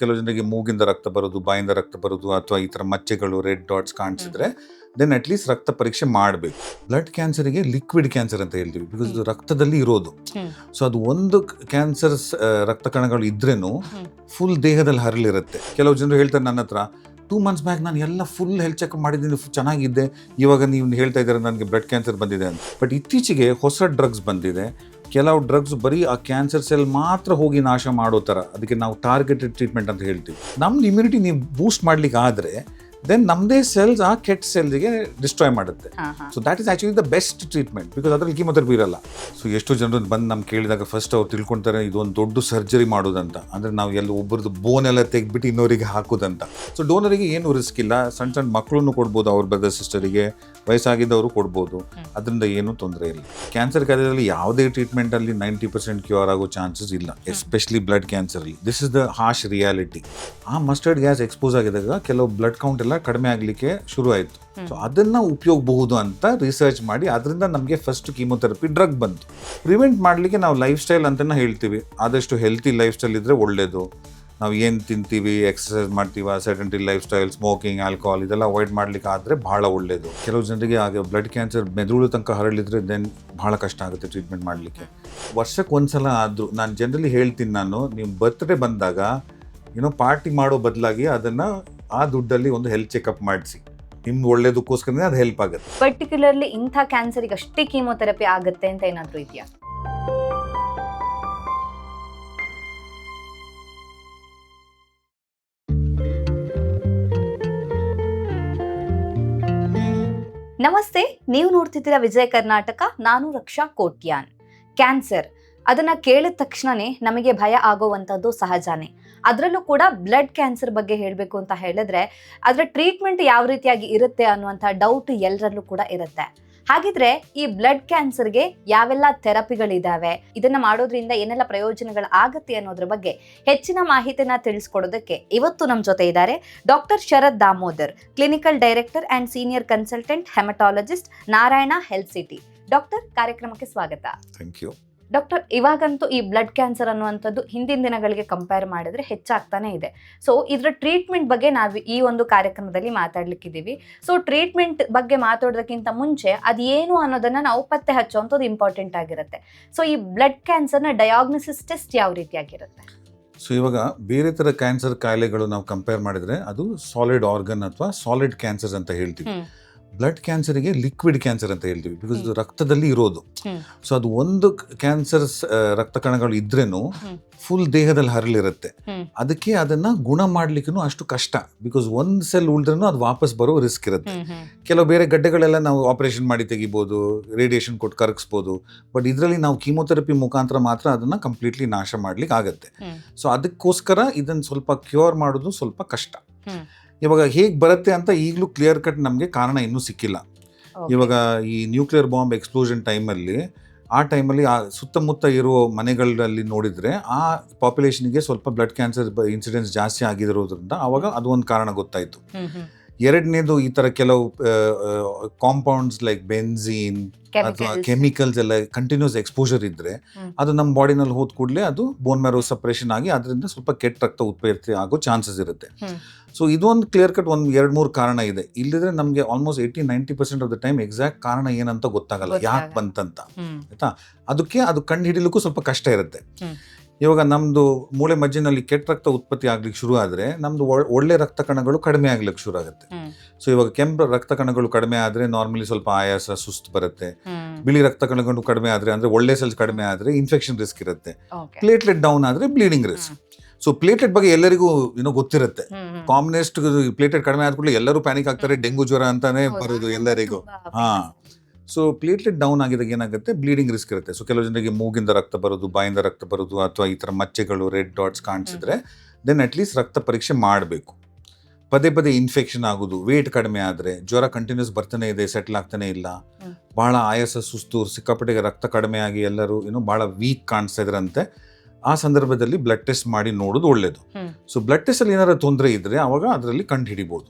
ಕೆಲವು ಜನರಿಗೆ ಮೂಗಿಂದ ರಕ್ತ ಬರೋದು ಬಾಯಿಂದ ರಕ್ತ ಬರೋದು ಅಥವಾ ಈ ಥರ ಮಚ್ಚೆಗಳು ರೆಡ್ ಡಾಟ್ಸ್ ಕಾಣಿಸಿದ್ರೆ ದೆನ್ ಅಟ್ ಲೀಸ್ಟ್ ರಕ್ತ ಪರೀಕ್ಷೆ ಮಾಡಬೇಕು. ಬ್ಲಡ್ ಕ್ಯಾನ್ಸರ್ಗೆ ಲಿಕ್ವಿಡ್ ಕ್ಯಾನ್ಸರ್ ಅಂತ ಹೇಳ್ತೀವಿ ಬಿಕಾಸ್ ಇದು ರಕ್ತದಲ್ಲಿ ಇರೋದು. ಸೊ ಅದು ಒಂದು ಕ್ಯಾನ್ಸರ್ ರಕ್ತ ಕಣಗಳು ಇದ್ರೇನು ಫುಲ್ ದೇಹದಲ್ಲಿ ಹರಳಿರುತ್ತೆ. ಕೆಲವು ಜನರು ಹೇಳ್ತಾರೆ ನನ್ನ ಹತ್ರ ಟೂ ಮಂತ್ಸ್ ಬ್ಯಾಕ್ ನಾನು ಎಲ್ಲ ಫುಲ್ ಹೆಲ್ತ್ ಚೆಕ್ ಮಾಡಿದ್ದೀನಿ ಚೆನ್ನಾಗಿದ್ದೆ ಇವಾಗ ನೀವು ಹೇಳ್ತಾ ಇದ್ದಾರೆ ನನಗೆ ಬ್ಲಡ್ ಕ್ಯಾನ್ಸರ್ ಬಂದಿದೆ ಅಂತ. ಬಟ್ ಇತ್ತೀಚೆಗೆ ಹೊಸ ಡ್ರಗ್ಸ್ ಬಂದಿದೆ. ಕೆಲವು ಡ್ರಗ್ಸ್ ಬರೀ ಆ ಕ್ಯಾನ್ಸರ್ ಸೆಲ್ ಮಾತ್ರ ಹೋಗಿ ನಾಶ ಮಾಡೋ ಥರ, ಅದಕ್ಕೆ ನಾವು ಟಾರ್ಗೆಟೆಡ್ ಟ್ರೀಟ್ಮೆಂಟ್ ಅಂತ ಹೇಳ್ತೀವಿ. ನಮ್ದು ಇಮ್ಯುನಿಟಿ ನೀವು ಬೂಸ್ಟ್ ಮಾಡ್ಲಿಕ್ಕೆ ಆದರೆ ದೆನ್ ನಮ್ಮದೇ ಸೆಲ್ಸ್ ಆ ಕೆಟ್ಟ ಸೆಲ್ಸ್ಗೆ ಡಿಸ್ಟ್ರಾಯ್ ಮಾಡುತ್ತೆ. So that is actually the best treatment because ಅದರಲ್ಲಿ ಕೀಮೋಥೆರಪಿ ಇರಲ್ಲ. ಸೊ ಎಷ್ಟು ಜನರು ಬಂದು ನಮ್ಗೆ ಕೇಳಿದಾಗ ಫಸ್ಟ್ ಅವ್ರು ತಿಳ್ಕೊಳ್ತಾರೆ ಇದೊಂದು ದೊಡ್ಡ ಸರ್ಜರಿ ಮಾಡೋದಂತ. ಅಂದ್ರೆ ನಾವು ಎಲ್ಲ ಒಬ್ಬರದ್ದು ಬೋನ್ ಎಲ್ಲ ತೆಗೆದ್ಬಿಟ್ಟು ಇನ್ನೋರಿಗೆ ಹಾಕೋದಂತ. ಸೊ ಡೋನರಿಗೆ ಏನು ರಿಸ್ಕ್ ಇಲ್ಲ. ಸಣ್ಣ ಸಣ್ಣ ಮಕ್ಕಳನ್ನು ಕೊಡ್ಬೋದು ಅವ್ರ ಬ್ರದರ್ ಸಿಸ್ಟರಿಗೆ ವಯಸ್ಸಾಗಿದ್ದವರು ಕೊಡ್ಬೋದು. ಅದರಿಂದ ಏನೂ ತೊಂದರೆ ಇಲ್ಲ. ಕ್ಯಾನ್ಸರ್ ಕಾಯಿಲೆಯಲ್ಲಿ ಯಾವುದೇ ಟ್ರೀಟ್ಮೆಂಟ್ ಅಲ್ಲಿ ನೈಂಟಿ ಪರ್ಸೆಂಟ್ ಕ್ಯೂರ್ ಆಗೋ ಚಾನ್ಸಸ್ ಇಲ್ಲ. Especially blood cancer this is the harsh reality ಆ ಮಸ್ಟರ್ಡ್ ಗ್ಯಾಸ್ ಎಕ್ಸ್ಪೋಸ್ ಆಗಿದಾಗ ಕೆಲವು ಬ್ಲಡ್ ಕೌಂಟ್ ಎಲ್ಲ ಕಡಿಮೆ ಆಗಲಿಕ್ಕೆ ಶುರು ಆಯಿತು ಸೊ ಅದನ್ನ ಉಪಯೋಗಬಹುದು ಅಂತ ರಿಸರ್ಚ್ ಮಾಡಿ ಅದರಿಂದ ನಮಗೆ ಫಸ್ಟ್ ಕೀಮೊಥೆರಪಿ ಡ್ರಗ್ ಬಂತು. ಪ್ರಿವೆಂಟ್ ಮಾಡಲಿಕ್ಕೆ ನಾವು ಲೈಫ್ ಸ್ಟೈಲ್ ಅಂತಲೇ ಹೇಳ್ತೀವಿ. ಆದಷ್ಟು ಹೆಲ್ತಿ ಲೈಫ್ ಸ್ಟೈಲ್ ಇದ್ರೆ ಒಳ್ಳೇದು. ನಾವು ಏನು ತಿಂತೀವಿ ಎಕ್ಸಸೈಸ್ ಮಾಡ್ತೀವ sedentary lifestyle smoking alcohol ಇದೆಲ್ಲ ಅವಾಯ್ಡ್ ಮಾಡ್ಲಿಕ್ಕೆ ಆದರೆ ಬಹಳ ಒಳ್ಳೇದು. ಕೆಲವು ಜನರಿಗೆ ಆಗ ಬ್ಲಡ್ ಕ್ಯಾನ್ಸರ್ ಮೆದುಳು ತನಕ ಹರಳಿದ್ರೆ ದೆನ್ ಬಹಳ ಕಷ್ಟ ಆಗುತ್ತೆ ಟ್ರೀಟ್ಮೆಂಟ್ ಮಾಡಲಿಕ್ಕೆ. ವರ್ಷಕ್ಕೆ ಒಂದ್ಸಲ ಆದರೂ, ನಾನು ಜನರಲಿ ಹೇಳ್ತೀನಿ ನಾನು ನಿಮ್ಮ ಬರ್ತ್ಡೇ ಬಂದಾಗ ಏನೋ ಪಾರ್ಟಿ ಮಾಡೋ ಬದಲಾಗಿ ಅದನ್ನು ಆ ದುಡ್ಡಲ್ಲಿ ಒಂದು ಹೆಲ್ತ್ ಚೆಕಪ್ ಮಾಡಿಸಿ. ನಿಮ್ದು ಒಳ್ಳೇದಕ್ಕೋಸ್ಕರನೇ ಅದು ಹೆಲ್ಪ್ ಆಗುತ್ತೆ. ಪರ್ಟಿಕ್ಯುಲರ್ಲಿ ಇಂಥ ಕ್ಯಾನ್ಸರ್ಗೆ ಅಷ್ಟೇ ಕೀಮೋಥೆರಪಿ ಆಗುತ್ತೆ ಅಂತ ಏನಾದರೂ ಇದೆಯಾ? ನಮಸ್ತೆ, ನೀವು ನೋಡ್ತಿದ್ದೀರಾ ವಿಜಯ ಕರ್ನಾಟಕ, ನಾನು ರಕ್ಷಾ ಕೋಟ್ಯಾನ್. ಕ್ಯಾನ್ಸರ್ ಅದನ್ನ ಕೇಳಿದ ತಕ್ಷಣನೇ ನಮಗೆ ಭಯ ಆಗೋವಂಥದ್ದು ಸಹಜಾನೇ. ಅದರಲ್ಲೂ ಕೂಡ ಬ್ಲಡ್ ಕ್ಯಾನ್ಸರ್ ಬಗ್ಗೆ ಹೇಳಬೇಕು ಅಂತ ಹೇಳಿದ್ರೆ, ಅದರ ಟ್ರೀಟ್ಮೆಂಟ್ ಯಾವ ರೀತಿಯಾಗಿ ಇರುತ್ತೆ ಅನ್ನುವಂಥ ಡೌಟ್ ಎಲ್ಲರಲ್ಲೂ ಕೂಡ ಇರುತ್ತೆ. ಹಾಗಿದ್ರೆ ಈ ಬ್ಲಡ್ ಕ್ಯಾನ್ಸರ್ಗೆ ಯಾವೆಲ್ಲ ಥೆರಪಿಗಳಿದಾವೆ, ಇದನ್ನ ಮಾಡೋದ್ರಿಂದ ಏನೆಲ್ಲ ಪ್ರಯೋಜನಗಳು ಆಗುತ್ತೆ ಅನ್ನೋದ್ರ ಬಗ್ಗೆ ಹೆಚ್ಚಿನ ಮಾಹಿತಿನ ತಿಳಿಸ್ಕೊಡೋದಕ್ಕೆ ಇವತ್ತು ನಮ್ಮ ಜೊತೆ ಇದ್ದಾರೆ doctor Sharath Damodar clinical director and senior consultant haematologist Narayana health city doctor, ಕಾರ್ಯಕ್ರಮಕ್ಕೆ ಸ್ವಾಗತ. ಥ್ಯಾಂಕ್ ಯು ಡಾಕ್ಟರ್ ಇವಾಗಂತೂ ಈ ಬ್ಲಡ್ ಕ್ಯಾನ್ಸರ್ ಅನ್ನುವಂಥದ್ದು ಹಿಂದಿನ ದಿನಗಳಿಗೆ ಕಂಪೇರ್ ಮಾಡಿದ್ರೆ ಹೆಚ್ಚಾಗ್ತಾನೆ ಇದೆ. ಸೊ ಇದರ ಟ್ರೀಟ್ಮೆಂಟ್ ಬಗ್ಗೆ ನಾವು ಈ ಒಂದು ಕಾರ್ಯಕ್ರಮದಲ್ಲಿ ಮಾತಾಡ್ಲಿಕ್ಕಿದ್ದೀವಿ. ಸೊ ಟ್ರೀಟ್ಮೆಂಟ್ ಬಗ್ಗೆ ಮಾತಾಡೋದಕ್ಕಿಂತ ಮುಂಚೆ ಅದೇನು ಅನ್ನೋದನ್ನು ನಾವು ಪತ್ತೆ ಹಚ್ಚುವಂಥದ್ದು ಇಂಪಾರ್ಟೆಂಟ್ ಆಗಿರುತ್ತೆ. ಸೊ ಈ ಬ್ಲಡ್ ಕ್ಯಾನ್ಸರ್ನ ಡಯಾಗ್ನೋಸಿಸ್ ಟೆಸ್ಟ್ ಯಾವ ರೀತಿಯಾಗಿರುತ್ತೆ? ಸೊ ಇವಾಗ ಬೇರೆ ಥರ ಕ್ಯಾನ್ಸರ್ ಕಾಯಿಲೆಗಳು ನಾವು ಕಂಪೇರ್ ಮಾಡಿದರೆ ಅದು ಸಾಲಿಡ್ ಆರ್ಗನ್ ಅಥವಾ ಸಾಲಿಡ್ ಕ್ಯಾನ್ಸರ್ ಅಂತ ಹೇಳ್ತೀವಿ. ಬ್ಲಡ್ ಕ್ಯಾನ್ಸರಿಗೆ ಲಿಕ್ವಿಡ್ ಕ್ಯಾನ್ಸರ್ ಅಂತ ಹೇಳ್ತೀವಿ. ಬಿಕಾಸ್ ಇದು ರಕ್ತದಲ್ಲಿ ಇರೋದು. ಸೊ ಅದು ಒಂದು ಕ್ಯಾನ್ಸರ್ ರಕ್ತ ಕಣಗಳು ಇದ್ರೇನು ಫುಲ್ ದೇಹದಲ್ಲಿ ಹರಳಿರುತ್ತೆ. ಅದಕ್ಕೆ ಅದನ್ನ ಗುಣ ಮಾಡ್ಲಿಕ್ಕೂ ಅಷ್ಟು ಕಷ್ಟ. ಬಿಕಾಸ್ ಒಂದ್ ಸೆಲ್ ಉಳಿದ್ರೂ ಅದು ವಾಪಸ್ ಬರೋ ರಿಸ್ಕ್ ಇರುತ್ತೆ. ಕೆಲವು ಬೇರೆ ಗಡ್ಡೆಗಳೆಲ್ಲ ನಾವು ಆಪರೇಷನ್ ಮಾಡಿ ತೆಗಿಬೋದು ರೇಡಿಯೇಷನ್ ಕೊಟ್ಟು ಕರಗಿಸ್ಬೋದು. ಬಟ್ ಇದರಲ್ಲಿ ನಾವು ಕೀಮೋಥೆರಪಿ ಮುಖಾಂತರ ಮಾತ್ರ ಅದನ್ನ ಕಂಪ್ಲೀಟ್ಲಿ ನಾಶ ಮಾಡ್ಲಿಕ್ಕೆ ಆಗುತ್ತೆ ಸೊ ಅದಕ್ಕೋಸ್ಕರ ಇದನ್ನ ಸ್ವಲ್ಪ ಕ್ಯೂರ್ ಮಾಡೋದು ಸ್ವಲ್ಪ ಕಷ್ಟ. ಇವಾಗ ಹೇಗೆ ಬರುತ್ತೆ ಅಂತ ಈಗಲೂ ಕ್ಲಿಯರ್ ಕಟ್ ನಮಗೆ ಕಾರಣ ಇನ್ನೂ ಸಿಕ್ಕಿಲ್ಲ. ಇವಾಗ ಈ ನ್ಯೂಕ್ಲಿಯರ್ ಬಾಂಬ್ ಎಕ್ಸ್ಪ್ಲೋಷನ್ ಟೈಮಲ್ಲಿ ಆ ಟೈಮಲ್ಲಿ ಆ ಸುತ್ತಮುತ್ತ ಇರುವ ಮನೆಗಳಲ್ಲಿ ನೋಡಿದ್ರೆ ಆ ಪಾಪ್ಯುಲೇಷನ್ಗೆ ಸ್ವಲ್ಪ ಬ್ಲಡ್ ಕ್ಯಾನ್ಸರ್ ಇನ್ಸಿಡೆನ್ಸ್ ಜಾಸ್ತಿ ಆಗಿರೋದ್ರಿಂದ ಅವಾಗ ಅದು ಒಂದು ಕಾರಣ ಗೊತ್ತಾಯಿತು. ಎರಡನೇದು ಈ ತರ ಕೆಲವು ಕಾಂಪೌಂಡ್ಸ್ ಲೈಕ್ ಬೆನ್ಝೀನ್ ಅಥವಾ ಕೆಮಿಕಲ್ಸ್ ಎಲ್ಲ ಕಂಟಿನ್ಯೂಸ್ ಎಕ್ಸ್ಪೋಜರ್ ಇದ್ರೆ ಅದು ನಮ್ಮ ಬಾಡಿನಲ್ಲಿ ಹೋದ ಕೂಡಲೇ ಅದು ಬೋನ್ ಮ್ಯಾರೋ ಸಪ್ರೇಷನ್ ಆಗಿ ಅದರಿಂದ ಸ್ವಲ್ಪ ಕೆಟ್ಟ ರಕ್ತ ಉತ್ಪತ್ತಿ ಆಗೋ ಚಾನ್ಸಸ್ ಇರುತ್ತೆ. ಸೊ ಇದೊಂದು ಕ್ಲಿಯರ್ ಕಟ್ ಒಂದು ಎರಡು ಮೂರು ಕಾರಣ ಇದೆ. ಇಲ್ಲದ್ರೆ ನಮಗೆ almost eighty ninety percent of the time exact ಕಾರಣ ಏನಂತ ಗೊತ್ತಾಗಲ್ಲ. ಯಾಕೆ ಬಂತಂತ. ಆಯ್ತಾ? ಅದಕ್ಕೆ ಅದು ಕಂಡು ಹಿಡಿಲಿಕ್ಕೂ ಸ್ವಲ್ಪ ಕಷ್ಟ ಇರುತ್ತೆ. ಇವಾಗ ನಮ್ದು ಮೂಳೆ ಮಜ್ಜಿನಲ್ಲಿ ಕೆಟ್ಟ ರಕ್ತ ಉತ್ಪತ್ತಿ ಆಗ್ಲಿಕ್ಕೆ ಶುರು ಆದ್ರೆ ನಮ್ದು ಒಳ್ಳೆ ರಕ್ತ ಕಣಗಳು ಕಡಿಮೆ ಆಗ್ಲಿಕ್ಕೆ ಶುರು ಆಗುತ್ತೆ. ಸೊ ಇವಾಗ ಕೆಂಪು ರಕ್ತ ಕಣಗಳು ಕಡಿಮೆ ಆದ್ರೆ ನಾರ್ಮಲಿ ಸ್ವಲ್ಪ ಆಯಾಸ ಸುಸ್ತು ಬರುತ್ತೆ. ಬಿಳಿ ರಕ್ತ ಕಣಗಳು ಕಡಿಮೆ ಆದ್ರೆ ಅಂದ್ರೆ ಒಳ್ಳೆ ಸೆಲ್ಸ್ ಕಡಿಮೆ ಆದ್ರೆ ಇನ್ಫೆಕ್ಷನ್ ರಿಸ್ಕ್ ಇರುತ್ತೆ. ಪ್ಲೇಟ್ಲೆಟ್ ಡೌನ್ ಆದ್ರೆ ಬ್ಲೀಡಿಂಗ್ ರಿಸ್ಕ್ ಸೊ ಪ್ಲೇಟ್ಲೆಟ್ ಬಗ್ಗೆ ಎಲ್ಲರಿಗೂ ಏನೋ ಗೊತ್ತಿರುತ್ತೆ. ಕಾಮನೆಸ್ಟ್ ಪ್ಲೇಟ್ಲೆಟ್ ಕಡಿಮೆ ಆದ ಕೂಡಲೇ ಎಲ್ಲರೂ ಪ್ಯಾನಿಕ್ ಆಗ್ತಾರೆ ಡೆಂಗು ಜ್ವರ ಅಂತಾನೆ ಬರೋದು ಎಲ್ಲರಿಗೂ. ಹಾ. ಸೊ ಪ್ಲೇಟ್ಲೆಟ್ ಡೌನ್ ಆಗಿದಾಗ ಏನಾಗುತ್ತೆ? ಬ್ಲೀಡಿಂಗ್ ರಿಸ್ಕ್ ಇರುತ್ತೆ. ಸೊ ಕೆಲವು ಜನರಿಗೆ ಮೂಗಿಂದ ರಕ್ತ ಬರೋದು ಬಾಯಿಂದ ರಕ್ತ ಬರೋದು ಅಥವಾ ಈ ಥರ ಮಚ್ಚೆಗಳು ರೆಡ್ ಡಾಟ್ಸ್ ಕಾಣಿಸಿದ್ರೆ ದೆನ್ ಅಟ್ಲೀಸ್ಟ್ ರಕ್ತ ಪರೀಕ್ಷೆ ಮಾಡಬೇಕು. ಪದೇ ಪದೇ ಇನ್ಫೆಕ್ಷನ್ ಆಗೋದು ವೇಟ್ ಕಡಿಮೆ ಆದರೆ ಜ್ವರ ಕಂಟಿನ್ಯೂಸ್ ಬರ್ತಾನೆ ಇದೆ ಸೆಟ್ಲ್ ಆಗ್ತಾನೆ ಇಲ್ಲ. ಭಾಳ ಆಯಾಸ ಸುಸ್ತು ಸಿಕ್ಕಾಪಟ್ಟೆಗೆ ರಕ್ತ ಕಡಿಮೆ ಆಗಿ ಎಲ್ಲರೂ ಏನು ಭಾಳ ವೀಕ್ ಕಾಣಿಸ್ತಾ ಇದ್ರಂತೆ. ಆ ಸಂದರ್ಭದಲ್ಲಿ ಬ್ಲಡ್ ಟೆಸ್ಟ್ ಮಾಡಿ ನೋಡೋದು ಒಳ್ಳೆಯದು. ಸೊ ಬ್ಲಡ್ ಟೆಸ್ಟಲ್ಲಿ ಏನಾದರೂ ತೊಂದರೆ ಇದ್ದರೆ ಆವಾಗ ಅದರಲ್ಲಿ ಕಂಡು ಹಿಡಿಬೋದು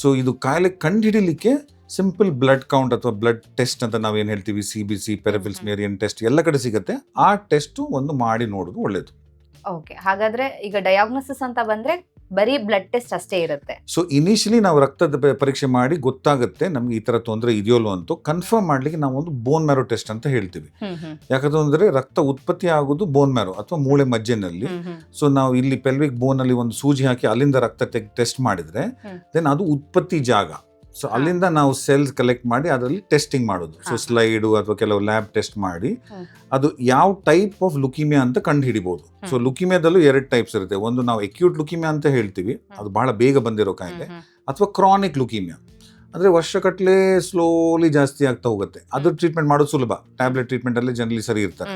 ಸೊ ಇದು ಕಾಯಿಲೆ ಕಂಡು ಹಿಡಿಲಿಕ್ಕೆ ಸಿಂಪಲ್ ಬ್ಲಡ್ ಕೌಂಟ್ ಅಥವಾ ಬ್ಲಡ್ ಟೆಸ್ಟ್ ಅಂತ ನಾವೇನು ಹೇಳ್ತೀವಿ? ಸಿ ಬಿ ಸಿ ಪೆರಫಿಲ್ಸ್ ಮೇರಿಯನ್ ಟೆಸ್ಟ್ ಎಲ್ಲ ಕಡೆ ಸಿಗುತ್ತೆ. ಆ ಟೆಸ್ಟು ಒಂದು ಮಾಡಿ ನೋಡೋದು ಒಳ್ಳೇದು. ಓಕೆ ಹಾಗಾದ್ರೆ ಈಗ ಡಯಾಗ್ನೋಸಿಸ್ ಅಂತ ಬಂದ್ರೆ ಬರೀ ಬ್ಲಡ್ ಟೆಸ್ಟ್ ಅಷ್ಟೇ ಇರುತ್ತೆ. ಸೊ ಇನಿಷಿಯಲಿ ನಾವು ರಕ್ತದ ಪೆ- ಪರೀಕ್ಷೆ ಮಾಡಿ ಗೊತ್ತಾಗುತ್ತೆ ನಮ್ಗೆ ಈ ತರ ತೊಂದರೆ ಇದೆಯಲ್ಲೋ ಅಂತ ಕನ್ಫರ್ಮ್ ಮಾಡ್ಲಿಕ್ಕೆ ನಾವು ಒಂದು ಬೋನ್ ಮ್ಯಾರೋ ಟೆಸ್ಟ್ ಅಂತ ಹೇಳ್ತೀವಿ. ಹ್ಮ್ ಹ್ಮ್. ಯಾಕಂದ್ರೆ ರಕ್ತ ಉತ್ಪತ್ತಿ ಆಗೋದು ಬೋನ್ ಮ್ಯಾರೋ ಅಥವಾ ಮೂಳೆ ಮಜ್ಜೆನಲ್ಲಿ. ಹ್ಮ್ ಹ್ಮ್. ಸೊ ನಾವು ಇಲ್ಲಿ ಪೆಲ್ವಿಕ್ ಬೋನ್ ಅಲ್ಲಿ ಒಂದು ಸೂಜಿ ಹಾಕಿ ಅಲ್ಲಿಂದ ರಕ್ತ ಟೆಸ್ಟ್ ಮಾಡಿದ್ರೆ ಹ್ಮ್. ದೆನ್ ಅದು ಉತ್ಪತ್ತಿ ಜಾಗ. ಸೊ ಅಲ್ಲಿಂದ ನಾವು ಸೆಲ್ಸ್ ಕಲೆಕ್ಟ್ ಮಾಡಿ ಅದರಲ್ಲಿ ಟೆಸ್ಟಿಂಗ್ ಮಾಡೋದು. ಸೊ. ಸ್ಲೈಡು ಅಥವಾ ಕೆಲವು ಲ್ಯಾಬ್ ಟೆಸ್ಟ್ ಮಾಡಿ. ಅದು ಯಾವ ಟೈಪ್ ಆಫ್ ಲುಕಿಮಿಯಾ ಅಂತ ಕಂಡು ಹಿಡಿಬಹುದು ಸೊ. ಲುಕಿಮಿಯಾದಲ್ಲೂ ಎರಡು ಟೈಪ್ಸ್ ಇರುತ್ತೆ. ಒಂದು ನಾವು ಎಕ್ಯೂಟ್ ಲುಕಿಮಿಯಾ ಅಂತ ಹೇಳ್ತೀವಿ. ಅದು ಬಹಳ ಬೇಗ ಬಂದಿರೋ ಕಾಯಿಲೆ. ಅಥವಾ ಕ್ರಾನಿಕ್ ಲುಕಿಮಿಯಾ ಅಂದ್ರೆ ವರ್ಷಗಟ್ಟಲೆ ಸ್ಲೋಲಿ ಜಾಸ್ತಿ ಆಗ್ತಾ ಹೋಗುತ್ತೆ. ಅದು ಟ್ರೀಟ್ಮೆಂಟ್ ಮಾಡೋದು ಸುಲಭ. ಟ್ಯಾಬ್ಲೆಟ್ ಟ್ರೀಟ್ಮೆಂಟ್ ಅಲ್ಲಿ ಜನರಲಿ ಸರಿ ಇರ್ತಾರೆ.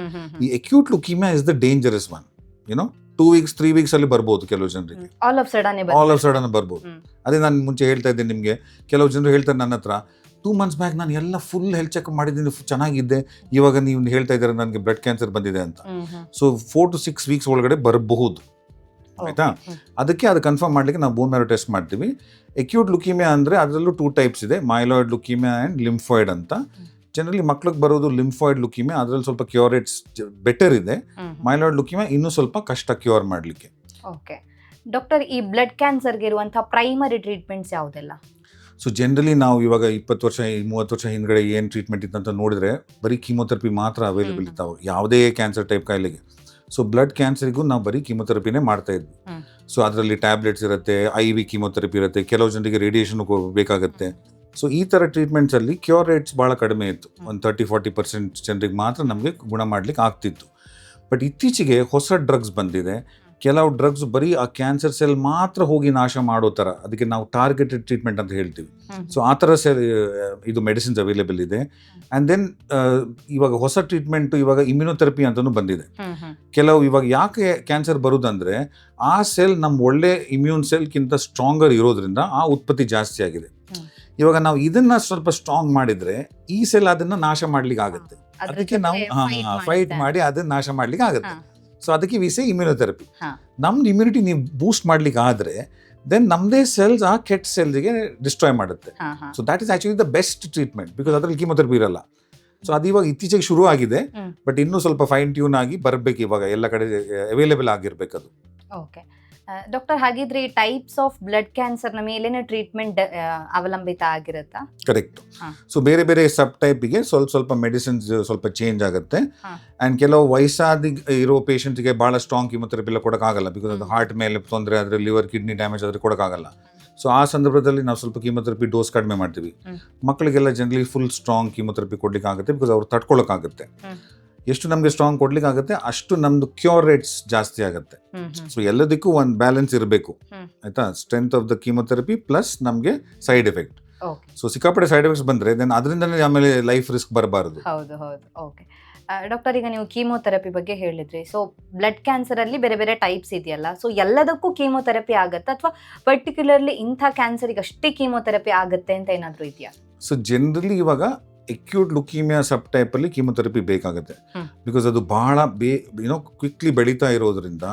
ಈ acute leukaemia is the dangerous one you know two weeks three weeks ಅಲ್ಲಿ ಬರ್ಬೋದು ಕೆಲವು ಜನರಿಗೆ. All of sudden all of sudden ಬರ್ಬೋದು. ಅದೇ ನಾನು ಮುಂಚೆ ಹೇಳ್ತಾ ಇದ್ದೀನಿ ನಿಮಗೆ ಕೆಲವು ಜನರು ಹೇಳ್ತಾರೆ ನನ್ನ ಹತ್ರ ಟೂ ಮಂತ್ಸ್ ಬ್ಯಾಕ್ ನಾನು ಎಲ್ಲ ಫುಲ್ ಹೆಲ್ತ್ ಚೆಕ್ ಮಾಡಿದ್ದೀನಿ ಚೆನ್ನಾಗಿದ್ದೆ ಇವಾಗ ನೀವು ಹೇಳ್ತಾ ಇದ್ದಾರೆ ನನಗೆ ಬ್ಲಡ್ ಕ್ಯಾನ್ಸರ್ ಬಂದಿದೆ ಅಂತ. So four to six weeks ಒಳಗಡೆ ಬರಬಹುದು. ಆಯ್ತಾ? ಅದಕ್ಕೆ ಅದು ಕನ್ಫರ್ಮ್ ಮಾಡಲಿಕ್ಕೆ ನಾವು ಬೋನ್ ಮ್ಯಾರೋ ಟೆಸ್ಟ್ ಮಾಡ್ತೀವಿ. ಎಕ್ಯೂಟ್ ಲುಕೀಮಿಯಾ ಅಂದರೆ ಅದರಲ್ಲೂ ಟೂ ಟೈಪ್ಸ್ ಇದೆ ಮೈಲಾಯ್ಡ್ ಲುಕೀಮಿಯಾ ಆ್ಯಂಡ್ ಲಿಂಫಾಯ್ಡ್ ಅಂತ. ಜನರಲಿ ಮಕ್ಳಿಗೆ ಬರೋದು ಲಿಂಫಾಯ್ಡ್ ಲುಕಿಮೆ ಅದರಲ್ಲಿ ಸ್ವಲ್ಪ ಕ್ಯೂರೇಟ್ಸ್ ಬೆಟರ್ ಇದೆ. ಮೈಲಾಯ್ಡ್ ಲುಕಿಮೆ ಇನ್ನೂ ಸ್ವಲ್ಪ ಕಷ್ಟ ಕ್ಯೂರ್ ಮಾಡಲಿಕ್ಕೆ. ಓಕೆ ಡಾಕ್ಟರ್ ಈ ಬ್ಲಡ್ ಕ್ಯಾನ್ಸರ್ಗೆ ಇರುವಂಥ ಪ್ರೈಮರಿ ಟ್ರೀಟ್ಮೆಂಟ್ಸ್ ಯಾವುದೆಲ್ಲ? ಸೊ ಜನರಲಿ ನಾವು ಇವಾಗ ಇಪ್ಪತ್ತು ವರ್ಷ ಮೂವತ್ತು ವರ್ಷ ಹಿಂದ್ಗಡೆ ಏನು ಟ್ರೀಟ್ಮೆಂಟ್ ಇತ್ತು ಅಂತ ನೋಡಿದ್ರೆ ಬರೀ ಕೀಮೋಥೆರಪಿ ಮಾತ್ರ ಅವೈಲೇಬಲ್ ಇತ್ತು ಇರ್ತಾವೆ. ಯಾವುದೇ ಕ್ಯಾನ್ಸರ್ ಟೈಪ್ ಕಾಯಿಲೆಗೆ. ಸೊ ಬ್ಲಡ್ ಕ್ಯಾನ್ಸರ್ಗೂ ನಾವು ಬರೀ ಕೀಮೋಥೆರಪಿನೇ ಮಾಡ್ತಾ ಇದ್ವಿ. ಸೊ ಅದರಲ್ಲಿ ಟ್ಯಾಬ್ಲೆಟ್ಸ್ ಇರುತ್ತೆ ಐ ವಿ ಕೀಮೋಥೆರಪಿ ಇರುತ್ತೆ ಕೆಲವು ಜನರಿಗೆ ರೇಡಿಯೇಷನ್ ಬೇಕಾಗುತ್ತೆ. ಸೊ ಈ ಥರ ಟ್ರೀಟ್ಮೆಂಟ್ಸಲ್ಲಿ ಕ್ಯೂರ್ ರೇಟ್ಸ್ ಭಾಳ ಕಡಿಮೆ ಇತ್ತು. ಒಂದು ತರ್ಟಿ ಫಾರ್ಟಿ ಪರ್ಸೆಂಟ್ ಜನರಿಗೆ ಮಾತ್ರ ನಮಗೆ ಗುಣ ಮಾಡ್ಲಿಕ್ಕೆ ಆಗ್ತಿತ್ತು. ಬಟ್ ಇತ್ತೀಚೆಗೆ ಹೊಸ ಡ್ರಗ್ಸ್ ಬಂದಿದೆ. ಕೆಲವು ಡ್ರಗ್ಸ್ ಬರೀ ಆ ಕ್ಯಾನ್ಸರ್ ಸೆಲ್ ಮಾತ್ರ ಹೋಗಿ ನಾಶ ಮಾಡೋ ಥರ ಅದಕ್ಕೆ ನಾವು ಟಾರ್ಗೆಟೆಡ್ ಟ್ರೀಟ್ಮೆಂಟ್ ಅಂತ ಹೇಳ್ತೀವಿ. ಸೊ ಆ ಥರ ಸೆಲ್ ಇದು ಮೆಡಿಸಿನ್ಸ್ ಅವೈಲೇಬಲ್ ಇದೆ. ಆ್ಯಂಡ್ ದೆನ್ ಇವಾಗ ಹೊಸ ಟ್ರೀಟ್ಮೆಂಟು ಇವಾಗ ಇಮ್ಯುನೋಥೆರಪಿ ಅಂತಲೂ ಬಂದಿದೆ. ಕೆಲವು ಇವಾಗ ಯಾಕೆ ಕ್ಯಾನ್ಸರ್ ಬರುದಂದ್ರೆ ಆ ಸೆಲ್ ನಮ್ಮ ಒಳ್ಳೆ ಇಮ್ಯೂನ್ ಸೆಲ್ಗಿಂತ ಸ್ಟ್ರಾಂಗರ್ ಇರೋದ್ರಿಂದ ಆ ಉತ್ಪತ್ತಿ ಜಾಸ್ತಿ ಆಗಿದೆ. ಇವಾಗ ನಾವು ಇದನ್ನ ಸ್ವಲ್ಪ ಸ್ಟ್ರಾಂಗ್ ಮಾಡಿದ್ರೆ ಈ ಸೆಲ್ ಅದನ್ನ ನಾಶ ಮಾಡ್ಲಿಕ್ಕೆ ಆಗುತ್ತೆ. ಅದಕ್ಕೆ ನಾವು ಫೈಟ್ ಮಾಡಿ ಅದನ್ನ ನಾಶ ಮಾಡ್ಲಿಕ್ಕೆ ಆಗುತ್ತೆ. ಸೊ ಅದಕ್ಕೆ ವಿಸೆ ಇಮ್ಯುನೋಥೆರಪಿ. ನಮ್ದು ಇಮ್ಯುನಿಟಿ ನೀವು ಬೂಸ್ಟ್ ಮಾಡ್ಲಿಕ್ಕೆ ಆದ್ರೆ ದೆನ್ ನಮ್ಮದೇ ಸೆಲ್ಸ್ ಆ ಕೆಟ್ಟ ಸೆಲ್ಸ್ಗೆ ಡಿಸ್ಟ್ರಾಯ್ ಮಾಡುತ್ತೆ. So that is actually the best treatment because ಅದ್ರಲ್ಲಿ ಕೀಮೋಥೆರಪಿ ಇರಲ್ಲ. ಸೊ ಅದು ಇವಾಗ ಇತ್ತೀಚೆಗೆ ಶುರು ಆಗಿದೆ. ಬಟ್ ಇನ್ನೂ ಸ್ವಲ್ಪ ಫೈನ್ ಟ್ಯೂನ್ ಆಗಿ ಬರಬೇಕು ಇವಾಗ. ಎಲ್ಲ ಕಡೆ ಅವೈಲೇಬಲ್ ಆಗಿರ್ಬೇಕು ಅದು ಓಕೆ ಡಾಕ್ಟರ್ ಹಾಗಿದ್ರೆ ಈ ಟೈಪ್ಸ್ ಆಫ್ ಬ್ಲಡ್ ಕ್ಯಾನ್ಸರ್ನ ಮೇಲೇನೆ ಟ್ರೀಟ್ಮೆಂಟ್ ಅವಲಂಬಿತ ಆಗಿರುತ್ತಾ? ಕರೆಕ್ಟ್ ಸೊ ಬೇರೆ ಬೇರೆ ಸಬ್ ಟೈಪಿಗೆ ಸ್ವಲ್ಪ ಸ್ವಲ್ಪ ಮೆಡಿಸಿನ್ಸ್ ಸ್ವಲ್ಪ ಚೇಂಜ್ ಆಗುತ್ತೆ. ಅಂಡ್ ಆ್ಯಂಡ್ ಕೆಲವು ವಯಸ್ಸಾದ ಇರೋ ಪೇಷಂಟ್ಸ್ಗೆ ಭಾಳ ಸ್ಟ್ರಾಂಗ್ ಕಿಮೊಥೆರಪಿ ಎಲ್ಲ ಕೊಡೋಕ್ಕಾಗಲ್ಲ ಬಿಕಾಸ್ ಅದು ಹಾರ್ಟ್ ಮೇಲೆ ತೊಂದರೆ ಆದರೆ ಲಿವರ್ ಕಿಡ್ನಿ ಡ್ಯಾಮೇಜ್ ಆದರೆ ಕೊಡೋಕ್ಕಾಗಲ್ಲ. ಸೊ ಆ ಸಂದರ್ಭದಲ್ಲಿ ನಾವು ಸ್ವಲ್ಪ ಕೀಮೊಥೆರಪಿ ಡೋಸ್ ಕಡಿಮೆ ಮಾಡ್ತೀವಿ. ಮಕ್ಕಳಿಗೆಲ್ಲ ಜನರಲಿ ಫುಲ್ ಸ್ಟ್ರಾಂಗ್ ಕೀಮೊಥೆರಪಿ ಕೊಡ್ಲಿಕ್ಕೆ ಆಗುತ್ತೆ ಬಿಕಾಸ್ ಅವ್ರು ತಡ್ಕೊಳಕ್ಕಾಗುತ್ತೆ. ಎಷ್ಟು ನಮಗೆ ಸ್ಟ್ರಾಂಗ್ ಕೊಡ್ಲಿಕ್ಕೆ ಆಗುತ್ತೆ ಅಷ್ಟು ನಮ್ದು ಕ್ಯೂರ್ ರೇಟ್ಸ್ ಜಾಸ್ತಿ ಆಗುತ್ತೆ. ಸೊ ಎಲ್ಲದಕ್ಕೂ ಒಂದು ಬ್ಯಾಲೆನ್ಸ್ ಇರಬೇಕು. ಆಯ್ತಾ? Strength of the chemotherapy plus ನಮಗೆ ಸೈಡ್ ಎಫೆಕ್ಟ್ ಸೊ ಸಿಕ್ಕಾಪಟ್ಟೆ ಸೈಡ್ ಎಫೆಕ್ಟ್ಸ್ ಬಂದ್ರೆ ದೆನ್ ಅದರಿಂದನೇ ಆಮೇಲೆ ಲೈಫ್ ರಿಸ್ಕ್ ಬರಬಾರದು. ಹೌದು ಹೌದು. ಓಕೆ ಡಾಕ್ಟರ್ ಈಗ ನೀವು ಕೀಮೋಥೆರಪಿ ಬಗ್ಗೆ ಹೇಳಿದ್ರಿ. ಸೊ ಬ್ಲಡ್ ಕ್ಯಾನ್ಸರ್ ಅಲ್ಲಿ ಬೇರೆ ಬೇರೆ ಟೈಪ್ಸ್ ಇದೆಯಲ್ಲ. ಸೊ ಎಲ್ಲದಕ್ಕೂ ಕೀಮೋಥೆರಪಿ ಆಗುತ್ತೆ ಅಥವಾ ಪರ್ಟಿಕ್ಯುಲರ್ಲಿ ಇಂಥ ಕ್ಯಾನ್ಸರಿಗೆ ಅಷ್ಟೇ ಕೀಮೋಥೆರಪಿ ಆಗುತ್ತೆ ಅಂತ ಏನಾದರೂ ಇದೆಯಾ? ಸೊ ಜನರಲಿ ಇವಾಗ ಎಕ್ಯೂಟ್ ಲುಕೀಮಿಯಾ ಸಬ್ ಟೈಪಲ್ಲಿ ಕೀಮೊಥೆರಪಿ ಬೇಕಾಗುತ್ತೆ. ಬಿಕಾಸ್ ಅದು ಭಾಳ ಬೇ ಏನೋ ಕ್ವಿಕ್ಲಿ ಬೆಳೀತಾ ಇರೋದ್ರಿಂದ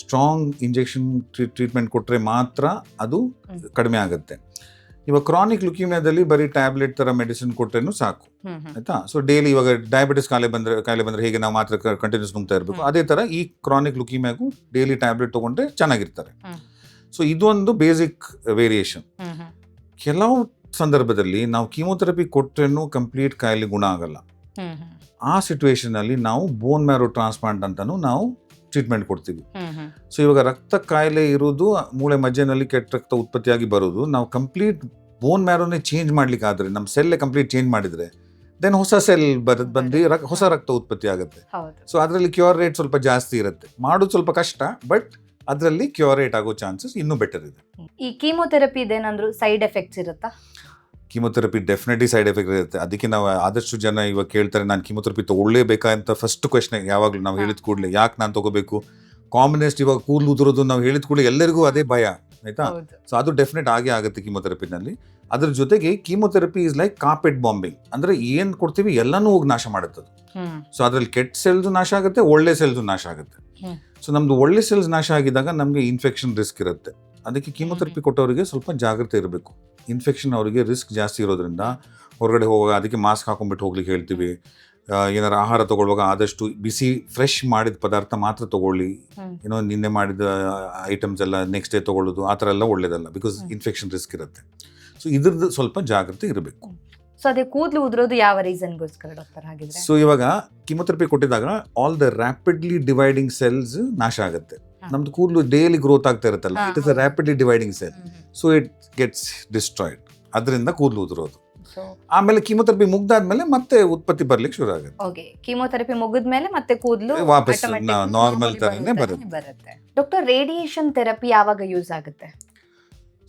ಸ್ಟ್ರಾಂಗ್ ಇಂಜೆಕ್ಷನ್ ಟ್ರೀಟ್ಮೆಂಟ್ ಕೊಟ್ಟರೆ ಮಾತ್ರ ಅದು. ಕಡಿಮೆ ಆಗುತ್ತೆ. ಇವಾಗ ಕ್ರಾನಿಕ್ ಲುಕೀಮಿಯಾದಲ್ಲಿ ಬರೀ ಟ್ಯಾಬ್ಲೆಟ್ ಥರ ಮೆಡಿಸಿನ್ ಕೊಟ್ಟರೆ ಸಾಕು. ಆಯ್ತಾ? ಸೊ ಡೈಲಿ ಇವಾಗ ಡಯಾಬಿಟಿಸ್ ಕಾಯಿಲೆ ಬಂದರೆ ಕಾಯಿಲೆ ಬಂದರೆ ಹೇಗೆ ನಾವು ಮಾತ್ರ ಕಂಟಿನ್ಯೂಸ್ ನುಂಗ್ತಾ ಇರಬೇಕು. ಅದೇ ಥರ ಈ ಕ್ರಾನಿಕ್ ಲುಕೀಮಿಯಾಗೂ ಡೈಲಿ ಟ್ಯಾಬ್ಲೆಟ್ ತೊಗೊಂಡ್ರೆ ಚೆನ್ನಾಗಿರ್ತಾರೆ. ಸೊ ಇದೊಂದು ಬೇಸಿಕ್ ವೇರಿಯೇಷನ್ ಕೆಲವು ಸಂದರ್ಭದಲ್ಲಿ ನಾವು ಕೀಮೋಥೆರಪಿ ಕೊಟ್ಟರೆನೂ ಕಂಪ್ಲೀಟ್ ಕಾಯಿಲೆ ಗುಣ ಆಗಲ್ಲ. ಆ ಸಿಚುವೇಶನ್ ಅಲ್ಲಿ ನಾವು ಬೋನ್ ಮ್ಯಾರೋ ಟ್ರಾನ್ಸ್ಪ್ಲಾಂಟ್ ಅಂತಾನು ನಾವು ಟ್ರೀಟ್ಮೆಂಟ್ ಕೊಡ್ತೀವಿ. ಸೊ ಇವಾಗ ರಕ್ತ ಕಾಯಿಲೆ ಇರೋದು ಮೂಳೆ ಮಜ್ಜೆನಲ್ಲಿ ಕೆಟ್ಟ ರಕ್ತ ಉತ್ಪತ್ತಿಯಾಗಿ ಬರೋದು ನಾವು ಕಂಪ್ಲೀಟ್ ಬೋನ್ ಮ್ಯಾರೋನೇ ಚೇಂಜ್ ಮಾಡ್ಲಿಕ್ಕೆ ಆದ್ರೆ ನಮ್ಮ ಸೆಲ್ಲೇ ಕಂಪ್ಲೀಟ್ ಚೇಂಜ್ ಮಾಡಿದ್ರೆ ದೆನ್ ಹೊಸ ಸೆಲ್ ಬರದ್ ಬಂದು ರಕ್- ಹೊಸ ರಕ್ತ ಉತ್ಪತ್ತಿ ಆಗುತ್ತೆ ಸೊ ಅದರಲ್ಲಿ ಕ್ಯೂರ್ ರೇಟ್ ಸ್ವಲ್ಪ ಜಾಸ್ತಿ ಇರುತ್ತೆ. ಮಾಡೋದು ಸ್ವಲ್ಪ ಕಷ್ಟ ಬಟ್ ಅದರಲ್ಲಿ ಕ್ಯೂರೇಟ್ ಆಗೋ ಚಾನ್ಸಸ್ ಇನ್ನೂ ಬೆಟರ್ ಇದೆ. ಈ ಕೀಮೋಥೆರಪಿ ಇದೇನಾದ್ರೂ ಸೈಡ್ ಎಫೆಕ್ಟ್ಸ್ ಇರುತ್ತಾ? ಕೀಮೋಥೆರಪಿ ಡೆಫಿನೆಟ್ಲಿ ಸೈಡ್ ಎಫೆಕ್ಟ್ ಇರುತ್ತೆ. ಅದಕ್ಕೆ ನಾವು ಆದಷ್ಟು ಜನ ಇವಾಗ ಕೇಳ್ತಾರೆ ನಾನು ಕೀಮೋಥೆರಪಿ ತಗೊಳ್ಳೇಬೇಕಾ? ಅಂತ ಫಸ್ಟ್ ಕ್ವೆಶನ್ ಯಾವಾಗಲೂ ನಾವು. ಹೇಳಿದ ಕೂಡಲೇ ಯಾಕೆ ನಾನು ತಗೋಬೇಕು? ಕಾಂಬಿನೇಸ್ಟ್ ಇವಾಗ ಕೂದಲು ಉದುರೋದು ನಾವು ಹೇಳಿದ ಕೂಡಲೇ ಎಲ್ಲರಿಗೂ ಅದೇ ಭಯ ಆಯ್ತಾ? ಸೊ ಅದು ಡೆಫಿನೆಟ್ ಆಗೇ ಆಗುತ್ತೆ ಕೀಮೋಥೆರಪಿನಲ್ಲಿ ಅದ್ರ ಜೊತೆಗೆ chemotherapy is like carpet bombing ಅಂದ್ರೆ ಏನು ಕೊಡ್ತೀವಿ ಎಲ್ಲಾನು ಹೋಗಿ ನಾಶ ಮಾಡುತ್ತೆ ಅದು. ಸೊ ಅದ್ರಲ್ಲಿ ಕೆಟ್ಟ ಸೆಲ್ಸ್ ನಾಶ ಆಗುತ್ತೆ ಒಳ್ಳೆ ಸೆಲ್ಸ್ ನಾಶ ಆಗುತ್ತೆ. ಸೊ ನಮ್ದು ಒಳ್ಳೆ ಸೆಲ್ಸ್ ನಾಶ ಆಗಿದಾಗ ನಮಗೆ ಇನ್ಫೆಕ್ಷನ್ ರಿಸ್ಕ್ ಇರುತ್ತೆ. ಅದಕ್ಕೆ ಕೀಮೊಥೆರಪಿ ಕೊಟ್ಟವರಿಗೆ ಸ್ವಲ್ಪ ಜಾಗ್ರತೆ ಇರಬೇಕು. ಇನ್ಫೆಕ್ಷನ್ ಅವರಿಗೆ ರಿಸ್ಕ್ ಜಾಸ್ತಿ ಇರೋದ್ರಿಂದ ಹೊರಗಡೆ ಹೋಗುವಾಗ ಅದಕ್ಕೆ ಮಾಸ್ಕ್ ಹಾಕೊಂಡ್ಬಿಟ್ಟು ಹೋಗ್ಲಿಕ್ಕೆ ಹೇಳ್ತೀವಿ. ಏನಾರು ಆಹಾರ ತಗೊಳ್ಳುವಾಗ ಆದಷ್ಟು ಬಿಸಿ ಫ್ರೆಶ್ ಮಾಡಿದ ಪದಾರ್ಥ ಮಾತ್ರ ತಗೊಳ್ಳಿ. ಏನೋ ನಿನ್ನೆ ಮಾಡಿದ ಐಟಮ್ಸ್ ಎಲ್ಲ ನೆಕ್ಸ್ಟ್ ಡೇ ತಗೊಳ್ಳೋದು ಆ ಥರ ಎಲ್ಲ ಒಳ್ಳೇದಲ್ಲ ಬಿಕಾಸ್ ಇನ್ಫೆಕ್ಷನ್ ರಿಸ್ಕ್ ಇರುತ್ತೆ. ಸೊ ಇದ್ರದ್ದು ಸ್ವಲ್ಪ ಜಾಗೃತಿ ಇರಬೇಕು. ಸೊ ಅದೇ ಕೂದಲು ಉದುರೋದು ಯಾವ ರೀಸನ್ಗೋಸ್ಕರ ಡಾಕ್ಟರ್ ಹಾಗಿದ್ರೆ? ಸೊ ಇವಾಗ chemotherapy ಕೊಟ್ಟಿದಾಗ all the rapidly dividing cells ನಾಶ ಆಗುತ್ತೆ. ನಮ್ದು ಕೂದಲು ಡೈಲಿ ಗ್ರೋತ್ ಆಗ್ತಾ ಇರುತ್ತಲ್ಲ it is a. Rapidly dividing cell so it gets destroyed ಅದರಿಂದ ಕೂದಲು ಉದುರೋದು. ಆಮೇಲೆ ಕೀಮೋಥೆರಪಿ ಮುಗ್ದಾದ್ಮೇಲೆ ಮತ್ತೆ ಉತ್ಪತ್ತಿ ಬರ್ಲಿಕ್ಕೆ ಶುರು ಆಗುತ್ತೆ. ಓಕೆ ಕೀಮೋಥೆರಪಿ ಮುಗಿದ್ಮೇಲೆ ಮತ್ತೆ ಕೂದಲು ವಾಪಸ್ ನಾರ್ಮಲ್ ತರನೇ ಬರುತ್ತೆ ಡಾಕ್ಟರ್ ರೇಡಿಯೇಷನ್ ಥೆರಪಿ ಯಾವಾಗ ಯೂಸ್ ಆಗುತ್ತೆ?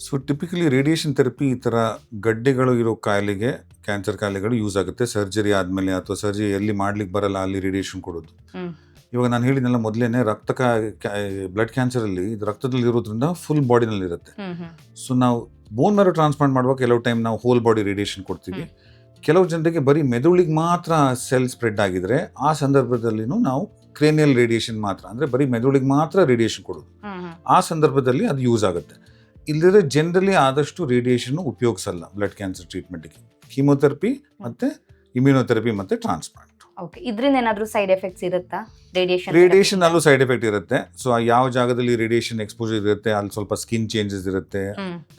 ಸೊ ಟಿಪಿಕಲಿ ರೇಡಿಯೇಷನ್ ಥೆರಪಿ ಈ ಥರ ಗಡ್ಡೆಗಳು ಇರೋ ಕಾಯಿಲೆಗೆ ಕ್ಯಾನ್ಸರ್ ಕಾಯಿಲೆಗಳು ಯೂಸ್ ಆಗುತ್ತೆ. ಸರ್ಜರಿ ಆದಮೇಲೆ ಅಥವಾ ಸರ್ಜರಿ ಎಲ್ಲಿ ಮಾಡ್ಲಿಕ್ಕೆ ಬರಲ್ಲ ಅಲ್ಲಿ ರೇಡಿಯೇಷನ್ ಕೊಡೋದು. ಇವಾಗ ನಾನು ಹೇಳಿದ್ನಲ್ಲ ಮೊದಲೇನೆ ರಕ್ತ ಬ್ಲಡ್ ಕ್ಯಾನ್ಸರಲ್ಲಿ ಇದು ರಕ್ತದಲ್ಲಿ ಇರೋದ್ರಿಂದ ಫುಲ್ ಬಾಡಿನಲ್ಲಿ ಇರುತ್ತೆ. ಸೊ ನಾವು ಬೋನ್ ಮೆರೋ ಟ್ರಾನ್ಸ್ಪ್ಲಾಂಟ್ ಮಾಡುವಾಗ ಕೆಲವು ಟೈಮ್ ನಾವು ಹೋಲ್ ಬಾಡಿ ರೇಡಿಯೇಷನ್ ಕೊಡ್ತೀವಿ. ಕೆಲವು ಜನರಿಗೆ ಬರೀ ಮೆದುಳಿಗೆ ಮಾತ್ರ ಸೆಲ್ ಸ್ಪ್ರೆಡ್ ಆಗಿದ್ರೆ ಆ ಸಂದರ್ಭದಲ್ಲಿನೂ ನಾವು ಕ್ರೇನಿಯಲ್ ರೇಡಿಯೇಷನ್ ಮಾತ್ರ ಅಂದರೆ ಬರೀ ಮೆದುಳಿಗೆ ಮಾತ್ರ ರೇಡಿಯೇಷನ್ ಕೊಡೋದು. ಆ ಸಂದರ್ಭದಲ್ಲಿ ಅದು ಯೂಸ್ ಆಗುತ್ತೆ. ಇಲ್ಲದ್ರೆ ಜನರಲಿ ಆದಷ್ಟು ರೇಡಿಯೇಷನ್ ಉಪಯೋಗಿಸಲ್ಲ ಬ್ಲಡ್ ಕ್ಯಾನ್ಸರ್ ಟ್ರೀಟ್ಮೆಂಟ್ಗೆ ಕೀಮೊಥೆರಪಿ ಮತ್ತು ಇಮ್ಯುನೊಥೆರಪಿ ಮತ್ತು ಟ್ರಾನ್ಸ್ಪ್ಲಾಂಟ್ ಓಕೆ ಇದರಿಂದ ಏನಾದರೂ ಸೈಡ್ ಎಫೆಕ್ಟ್ಸ್ ಇರುತ್ತಾ? ರೇಡಿಯೇಷನ್ ರೇಡಿಯೇಷನ್ ಅಲ್ಲೂ ಸೈಡ್ ಎಫೆಕ್ಟ್ ಇರುತ್ತೆ. ಸೊ ಯಾವ ಜಾಗದಲ್ಲಿ ರೇಡಿಯೇಷನ್ ಎಕ್ಸ್ಪೋಜರ್ ಇರುತ್ತೆ ಅಲ್ಲಿ ಸ್ವಲ್ಪ ಸ್ಕಿನ್ ಚೇಂಜಸ್ ಇರುತ್ತೆ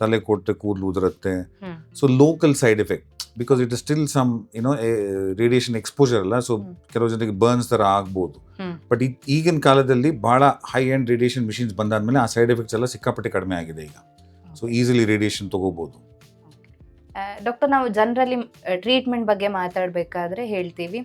ತಲೆ ಕೊಟ್ಟೆ ಕೂದಲು ಉದುರುತ್ತೆ. So local side effect because it is still some you know radiation exposure ಅಲ್ಲ ಸೊ. ಕೆಲವು ಜನರಿಗೆ ಬರ್ನ್ಸ್ ತರ ಆಗ್ಬೋದು. ಬಟ್ ಈಗಿನ ಕಾಲದಲ್ಲಿ ಬಹಳ ಹೈ ಎಂಡ್ ರೇಡಿಯೇಷನ್ ಮಿಷಿನ್ಸ್ ಬಂದಾದ್ಮೇಲೆ ಆ ಸೈಡ್ ಎಫೆಕ್ಟ್ಸ್ ಎಲ್ಲ ಸಿಕ್ಕಾಪಟ್ಟೆ ಕಡಿಮೆ ಆಗಿದೆ ಈಗ. ಸೊ ಈಸಿಲಿ ರೇಡಿಯೇಷನ್ ತಗೋಬಹುದು ಡಾಕ್ಟರ್ ನಾವು ಜನರಲ್ಲಿ ಟ್ರೀಟ್ಮೆಂಟ್ ಬಗ್ಗೆ ಮಾತಾಡಬೇಕಾದ್ರೆ ಹೇಳ್ತೀವಿ.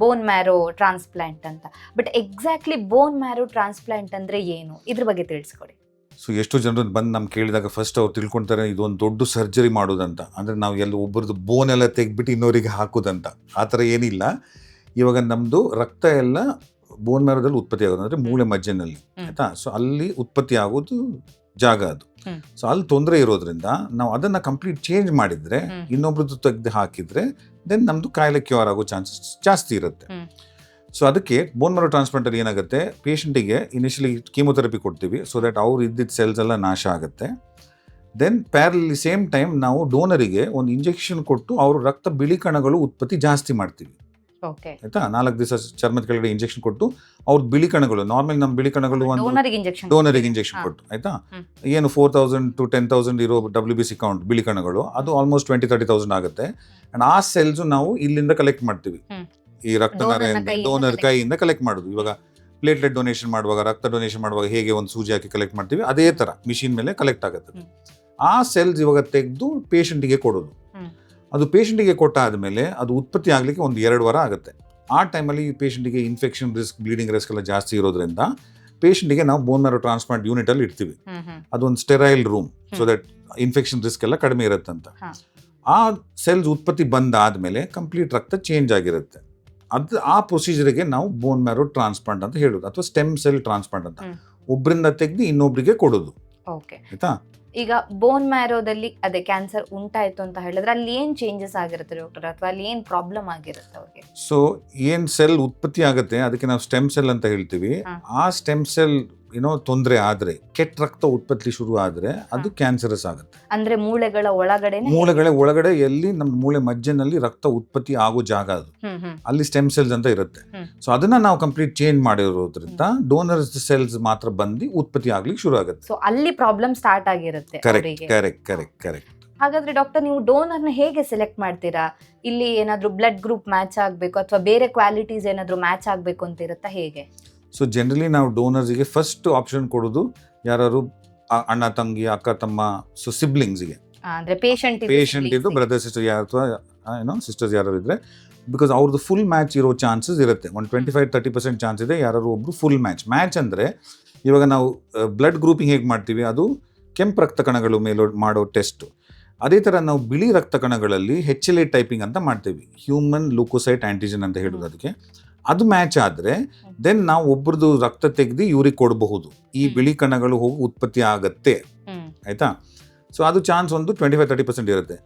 ಬೋನ್ ಮ್ಯಾರೋ ಟ್ರಾನ್ಸ್ಪ್ಲಾಂಟ್ ಅಂತ. But exactly bone marrow transplant ಅಂದರೆ ಏನು? ಇದ್ರ ಬಗ್ಗೆ ತಿಳಿಸ್ಕೊಡಿ. ಸೊ ಎಷ್ಟು ಜನರು ಬಂದು ನಮ್ಗೆ ಕೇಳಿದಾಗ ಫಸ್ಟ್ ಅವ್ರು ತಿಳ್ಕೊಳ್ತಾರೆ ಇದೊಂದು ದೊಡ್ಡ ಸರ್ಜರಿ ಮಾಡೋದಂತ. ಅಂದರೆ ನಾವು ಎಲ್ಲ ಒಬ್ಬರದ್ದು ಬೋನ್ ಎಲ್ಲ ತೆಗ್ಬಿಟ್ಟು ಇನ್ನೋರಿಗೆ ಹಾಕೋದಂತ. ಆ ಥರ ಏನಿಲ್ಲ. ಇವಾಗ ನಮ್ಮದು ರಕ್ತ ಎಲ್ಲ ಬೋನ್ ಮ್ಯಾರೋದಲ್ಲಿ ಉತ್ಪತ್ತಿ ಆಗೋದು ಅಂದರೆ ಮೂಳೆ ಮಜ್ಜೆನಲ್ಲಿ. ಆಯಿತಾ? ಸೊ ಅಲ್ಲಿ ಉತ್ಪತ್ತಿ ಆಗೋದು ಜಾಗ ಅದು. ಸೊ ಅಲ್ಲಿ ತೊಂದರೆ ಇರೋದ್ರಿಂದ ನಾವು ಅದನ್ನು ಕಂಪ್ಲೀಟ್ ಚೇಂಜ್ ಮಾಡಿದರೆ. ಇನ್ನೊಬ್ರದ್ದು ತೆಗೆದು ಹಾಕಿದರೆ ದೆನ್ ನಮ್ಮದು ಕಾಯಿಲೆ ಕ್ಯೂರ್ ಆಗೋ ಚಾನ್ಸಸ್ ಜಾಸ್ತಿ ಇರುತ್ತೆ. ಸೊ ಅದಕ್ಕೆ ಬೋನ್ ಮರೋ ಟ್ರಾನ್ಸ್ಪ್ಲಾಂಟಲ್ಲಿ ಏನಾಗುತ್ತೆ? ಪೇಷಂಟಿಗೆ ಇನಿಷಿಯಲಿ ಕೀಮೊಥೆರಪಿ ಕೊಡ್ತೀವಿ ಸೊ ದಟ್ ಅವ್ರು ಇದ್ದಿದ್ದ ಸೆಲ್ಸ್ ಎಲ್ಲ ನಾಶ ಆಗುತ್ತೆ. ದೆನ್ ಪ್ಯಾರಲಿ ಸೇಮ್ ಟೈಮ್ ನಾವು ಡೋನರಿಗೆ ಒಂದು ಇಂಜೆಕ್ಷನ್ ಕೊಟ್ಟು ಅವರು ರಕ್ತ ಬಿಳಿ ಕಣಗಳು ಉತ್ಪತ್ತಿ ಜಾಸ್ತಿ ಮಾಡ್ತೀವಿ. ಆಯ್ತಾ? ನಾಲ್ಕು ದಿವಸ ಚರ್ಮದ ಕೆಳಗಡೆ ಇಂಜೆಕ್ಷನ್ ಕೊಟ್ಟು ಅವ್ರ ಬಿಳಿ ಕಣಗಳು ನಾರ್ಮಲ್ ನಮ್ಮ ಬಿಳಿ ಕಣಗಳು ಒಂದು ಡೋನರಿಗೆ ಇಂಜೆಕ್ಷನ್ ಕೊಟ್ಟು ಆಯ್ತಾ. ಏನು four thousand to ten thousand ಇರೋ ಡಬ್ಲ್ಯೂ ಬಿ ಸಿ ಕೌಂಟ್ ಬಿಳಿ ಕಣಗಳು ಅದು ಆಲ್ಮೋಸ್ಟ್ ಟ್ವೆಂಟಿ ತರ್ಟಿ ತೌಸಂಡ್ ಆಗುತ್ತೆ. ಅಂಡ್ ಆ ಸೆಲ್ಸ್ ನಾವು ಇಲ್ಲಿಂದ ಕಲೆಕ್ಟ್ ಮಾಡ್ತೀವಿ. ಈ ರಕ್ತ ಡೋನರ್ ಕೈಯಿಂದ ಕಲೆಕ್ಟ್ ಮಾಡೋದು. ಇವಾಗ ಪ್ಲೇಟ್ಲೆಟ್ ಡೊನೇಷನ್ ಮಾಡುವಾಗ ರಕ್ತ ಡೊನೇಷನ್ ಮಾಡುವಾಗ ಹೇಗೆ ಒಂದು ಸೂಜಿ ಹಾಕಿ ಕಲೆಕ್ಟ್ ಮಾಡ್ತೀವಿ ಅದೇ ತರ ಮಿಷಿನ್ ಮೇಲೆ ಕಲೆಕ್ಟ್ ಆಗುತ್ತೆ. ಆ ಸೆಲ್ಸ್ ಇವಾಗ ತೆಗೆದು ಪೇಷಂಟಿಗೆ ಕೊಡೋದು. ಅದು ಪೇಷಂಟಿಗೆ ಕೊಟ್ಟಾದ್ಮೇಲೆ ಅದು ಉತ್ಪತ್ತಿ ಆಗಲಿಕ್ಕೆ ಒಂದು ಎರಡು ವಾರ ಆಗುತ್ತೆ. ಆ ಟೈಮಲ್ಲಿ ಪೇಷಂಟಿಗೆ ಇನ್ಫೆಕ್ಷನ್ ರಿಸ್ಕ್ ಬ್ಲೀಡಿಂಗ್ ರಿಸ್ಕ್ ಎಲ್ಲ ಜಾಸ್ತಿ ಇರೋದ್ರಿಂದ ಪೇಷಂಟಿಗೆ ನಾವು ಬೋನ್ ಮ್ಯಾರೋ ಟ್ರಾನ್ಸ್ಪ್ಲಾಂಟ್ ಯೂನಿಟ್ ಅಲ್ಲಿ ಇಡ್ತೀವಿ. ಅದೊಂದು sterile room so. That infection risk ಎಲ್ಲ ಕಡಿಮೆ ಇರುತ್ತಂತ. ಅಂತ ಆ ಸೆಲ್ಸ್ ಉತ್ಪತ್ತಿ ಬಂದಾದ್ಮೇಲೆ ಕಂಪ್ಲೀಟ್ ರಕ್ತ ಚೇಂಜ್ ಆಗಿರುತ್ತೆ. ಅದು ಆ ಪ್ರೊಸೀಜರ್ಗೆ ನಾವು ಬೋನ್ ಮ್ಯಾರೋ ಟ್ರಾನ್ಸ್ಪ್ಲಾಂಟ್ ಅಂತ ಹೇಳೋದು ಅಥವಾ ಸ್ಟೆಮ್ ಸೆಲ್ ಟ್ರಾನ್ಸ್ಪ್ಲಾಂಟ್ ಅಂತ. ಒಬ್ಬರಿಂದ ತೆಗೆದು ಇನ್ನೊಬ್ಬರಿಗೆ ಕೊಡೋದು. ಓಕೆ ಆಯ್ತಾ? ಈಗ ಬೋನ್ ಮ್ಯಾರೋದಲ್ಲಿ ಅದೇ ಕ್ಯಾನ್ಸರ್ ಉಂಟಾಯ್ತು ಅಂತ ಹೇಳಿದ್ರೆ ಅಲ್ಲಿ ಏನ್ ಚೇಂಜಸ್ ಆಗಿರುತ್ತೆ ಡಾಕ್ಟರ್ ಅಥವಾ ಅಲ್ಲಿ ಏನ್ ಪ್ರಾಬ್ಲಮ್ ಆಗಿರುತ್ತೆ ಅವ್ರಿಗೆ? ಸೊ ಏನ್ ಸೆಲ್ ಉತ್ಪತ್ತಿ ಆಗುತ್ತೆ ಅದಕ್ಕೆ ನಾವು ಸ್ಟೆಮ್ ಸೆಲ್ ಅಂತ ಹೇಳ್ತೀವಿ. ಆ ಸ್ಟೆಮ್ ಸೆಲ್ ಏನೋ ತೊಂದರೆ ಆದ್ರೆ ಕೆಟ್ಟ ರಕ್ತ ಉತ್ಪತ್ತಿ ಶುರು ಆದರೆ ಅದು ಕ್ಯಾನ್ಸರಸ್ ಆಗುತ್ತೆ. ಅಂದ್ರೆ ಮೂಳೆಗಳ ಒಳಗಡೆ ಮೂಳೆಗಳ ಒಳಗಡೆ ಎಲ್ಲಿ ನಮ್ಮ ಮೂಳೆ ಮಜ್ಜೆನಲ್ಲಿ ರಕ್ತ ಉತ್ಪತ್ತಿ ಆಗೋ ಜಾಗ ಅದು. ಅಲ್ಲಿ ಸ್ಟೆಮ್ ಸೆಲ್ಸ್ ಅಂತ ಇರುತ್ತೆ. ಸೊ ಅದನ್ನ ನಾವು ಕಂಪ್ಲೀಟ್ ಚೇಂಜ್ ಮಾಡಿರೋದ್ರಿಂದ ಡೋನರ್ಸ್ ಸೆಲ್ಸ್ ಮಾತ್ರ ಬಂದು ಉತ್ಪತ್ತಿ ಆಗ್ಲಿಕ್ಕೆ ಶುರು ಆಗುತ್ತೆ. ಸೊ ಅಲ್ಲಿ ಪ್ರಾಬ್ಲಮ್ ಸ್ಟಾರ್ಟ್ ಆಗಿರುತ್ತೆ ಕರೆಕ್ಟ್ ಕರೆಕ್ಟ್ ಕರೆಕ್ಟ್ ಕರೆಕ್ಟ್ ಹಾಗಾದ್ರೆ ಡಾಕ್ಟರ್ ನೀವು ಡೋನರ್ನ ಹೇಗೆ ಸೆಲೆಕ್ಟ್ ಮಾಡ್ತೀರಾ? ಇಲ್ಲಿ ಏನಾದ್ರೂ ಬ್ಲಡ್ ಗ್ರೂಪ್ ಮ್ಯಾಚ್ ಆಗ್ಬೇಕು ಅಥವಾ ಬೇರೆ ಕ್ವಾಲಿಟೀಸ್ ಏನಾದ್ರೂ ಮ್ಯಾಚ್ ಆಗ್ಬೇಕು ಅಂತ ಇರುತ್ತಾ ಹೇಗೆ? ಸೊ ಜನರಲಿ ನಾವು ಡೋನರ್ಸಿಗೆ ಫಸ್ಟ್ ಆಪ್ಷನ್ ಕೊಡೋದು ಯಾರು ಅಣ್ಣ ತಂಗಿ ಅಕ್ಕ ತಮ್ಮ ಸೊ ಸಿಬ್ಲಿಂಗ್ಸ್ಗೆ ಪೇಷಂಟ್ ಇದ್ದು ಬ್ರದರ್ ಸಿಸ್ಟರ್ ಯಾರು ಅಥವಾ ಏನೋ ಸಿಸ್ಟರ್ಸ್ ಯಾರು ಇದ್ರೆ ಬಿಕಾಸ್ ಅವ್ರದ್ದು ಫುಲ್ ಮ್ಯಾಚ್ ಇರೋ ಚಾನ್ಸಸ್ ಇರುತ್ತೆ. ಒಂದು twenty five thirty percent chance ಇದೆ ಯಾರು ಒಬ್ರು ಫುಲ್ ಮ್ಯಾಚ್ ಮ್ಯಾಚ್ ಅಂದರೆ ಇವಾಗ ನಾವು ಬ್ಲಡ್ ಗ್ರೂಪಿಂಗ್ ಹೇಗೆ ಮಾಡ್ತೀವಿ? ಅದು ಕೆಂಪು ರಕ್ತ ಕಣಗಳು ಮೇಲೋ ಮಾಡೋ ಟೆಸ್ಟು ಅದೇ ಥರ ನಾವು ಬಿಳಿ ರಕ್ತ ಕಣಗಳಲ್ಲಿ ಹೆಚ್ ಎಲ್ ಎ ಟೈಪಿಂಗ್ ಅಂತ ಮಾಡ್ತೀವಿ. ಹ್ಯೂಮನ್ ಲೂಕೋಸೈಟ್ ಆ್ಯಂಟಿಜನ್ ಅಂತ ಹೇಳೋದು ಅದಕ್ಕೆ. ಅದು ಮ್ಯಾಚ್ ಆದರೆ ದೆನ್ ನಾವು ಒಬ್ಬರದು ರಕ್ತ ತೆಗೆದು ಇವ್ರಿಗೆ ಕೊಡಬಹುದು. ಈ ಬಿಳಿ ಕಣಗಳು ಹೋಗಿ ಉತ್ಪತ್ತಿ ಆಗತ್ತೆ. ಆಯಿತಾ? ಸೊ ಅದು ಚಾನ್ಸ್ ಒಂದು ಟ್ವೆಂಟಿ ಫೈವ್ ತರ್ಟಿ ಪರ್ಸೆಂಟ್ ಇರುತ್ತೆ.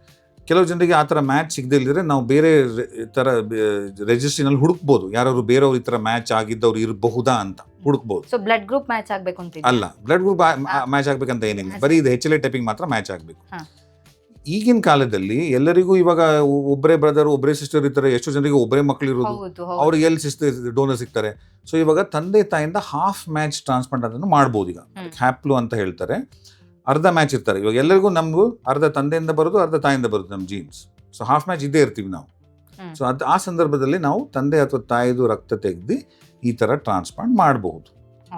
ಕೆಲವು ಜನರಿಗೆ ಆ ಥರ ಮ್ಯಾಚ್ ಸಿಗದಿಲ್ಲದ್ರೆ ನಾವು ಬೇರೆ ಥರ ರಿಜಿಸ್ಟ್ರಿನಲ್ಲಿ ಹುಡುಕ್ಬೋದು. ಯಾರಾದ್ರು ಬೇರೆಯವ್ರು ಈ ಥರ ಮ್ಯಾಚ್ ಆಗಿದ್ದವ್ರು ಇರಬಹುದಾ ಅಂತ ಹುಡುಕ್ಬೋದು. ಸೊ ಬ್ಲಡ್ ಗ್ರೂಪ್ ಮ್ಯಾಚ್ ಆಗಬೇಕು ಅಂತ ಅಲ್ಲ ಬ್ಲಡ್ ಗ್ರೂಪ್. ಮ್ಯಾಚ್ ಆಗಬೇಕಂತ ಏನಿಲ್ಲ. ಬರೀ ಇದು ಹೆಚ್ ಎಲ್ ಟೈಪಿಂಗ್ ಮಾತ್ರ ಮ್ಯಾಚ್ ಆಗಬೇಕು. ಈಗಿನ ಕಾಲದಲ್ಲಿ ಎಲ್ಲರಿಗೂ ಇವಾಗ ಒಬ್ಬರೇ ಬ್ರದರ್ ಒಬ್ಬರೇ ಸಿಸ್ಟರ್ ಇರ್ತಾರೆ ಎಷ್ಟೋ ಜನರಿಗೆ ಒಬ್ಬರೇ ಮಕ್ಕಳು ಇರೋದು. ಹೌದು ಅವ್ರಿಗೆ ಎಲ್ಲಿ ಸಿಸ್ಟರ್ ಡೋನರ್ ಸಿಗ್ತಾರೆ. ಸೊ ಇವಾಗ ತಂದೆ ತಾಯಿಂದ ಹಾಫ್ ಮ್ಯಾಚ್ ಟ್ರಾನ್ಸ್ಪ್ಲಾಂಟ್ ಅದನ್ನು ಮಾಡ್ಬೋದು ಈಗ. ಹ್ಯಾಪ್ಲು ಅಂತ ಹೇಳ್ತಾರೆ. ಅರ್ಧ ಮ್ಯಾಚ್ ಇರ್ತಾರೆ. ಇವಾಗ ಎಲ್ಲರಿಗೂ ನಮಗೂ ಅರ್ಧ ತಂದೆಯಿಂದ ಬರೋದು ಅರ್ಧ ತಾಯಿಂದ ಬರೋದು ನಮ್ಮ ಜೀನ್ಸ್ ಸೊ ಹಾಫ್ ಮ್ಯಾಚ್ ಇದ್ದೇ ಇರ್ತೀವಿ ನಾವು. ಸೊ ಅದು ಆ ಸಂದರ್ಭದಲ್ಲಿ ನಾವು ತಂದೆ ಅಥವಾ ತಾಯಿದು ರಕ್ತ ತೆಗೆದು ಈ ಥರ ಟ್ರಾನ್ಸ್ಪ್ಲಾಂಟ್ ಮಾಡಬಹುದು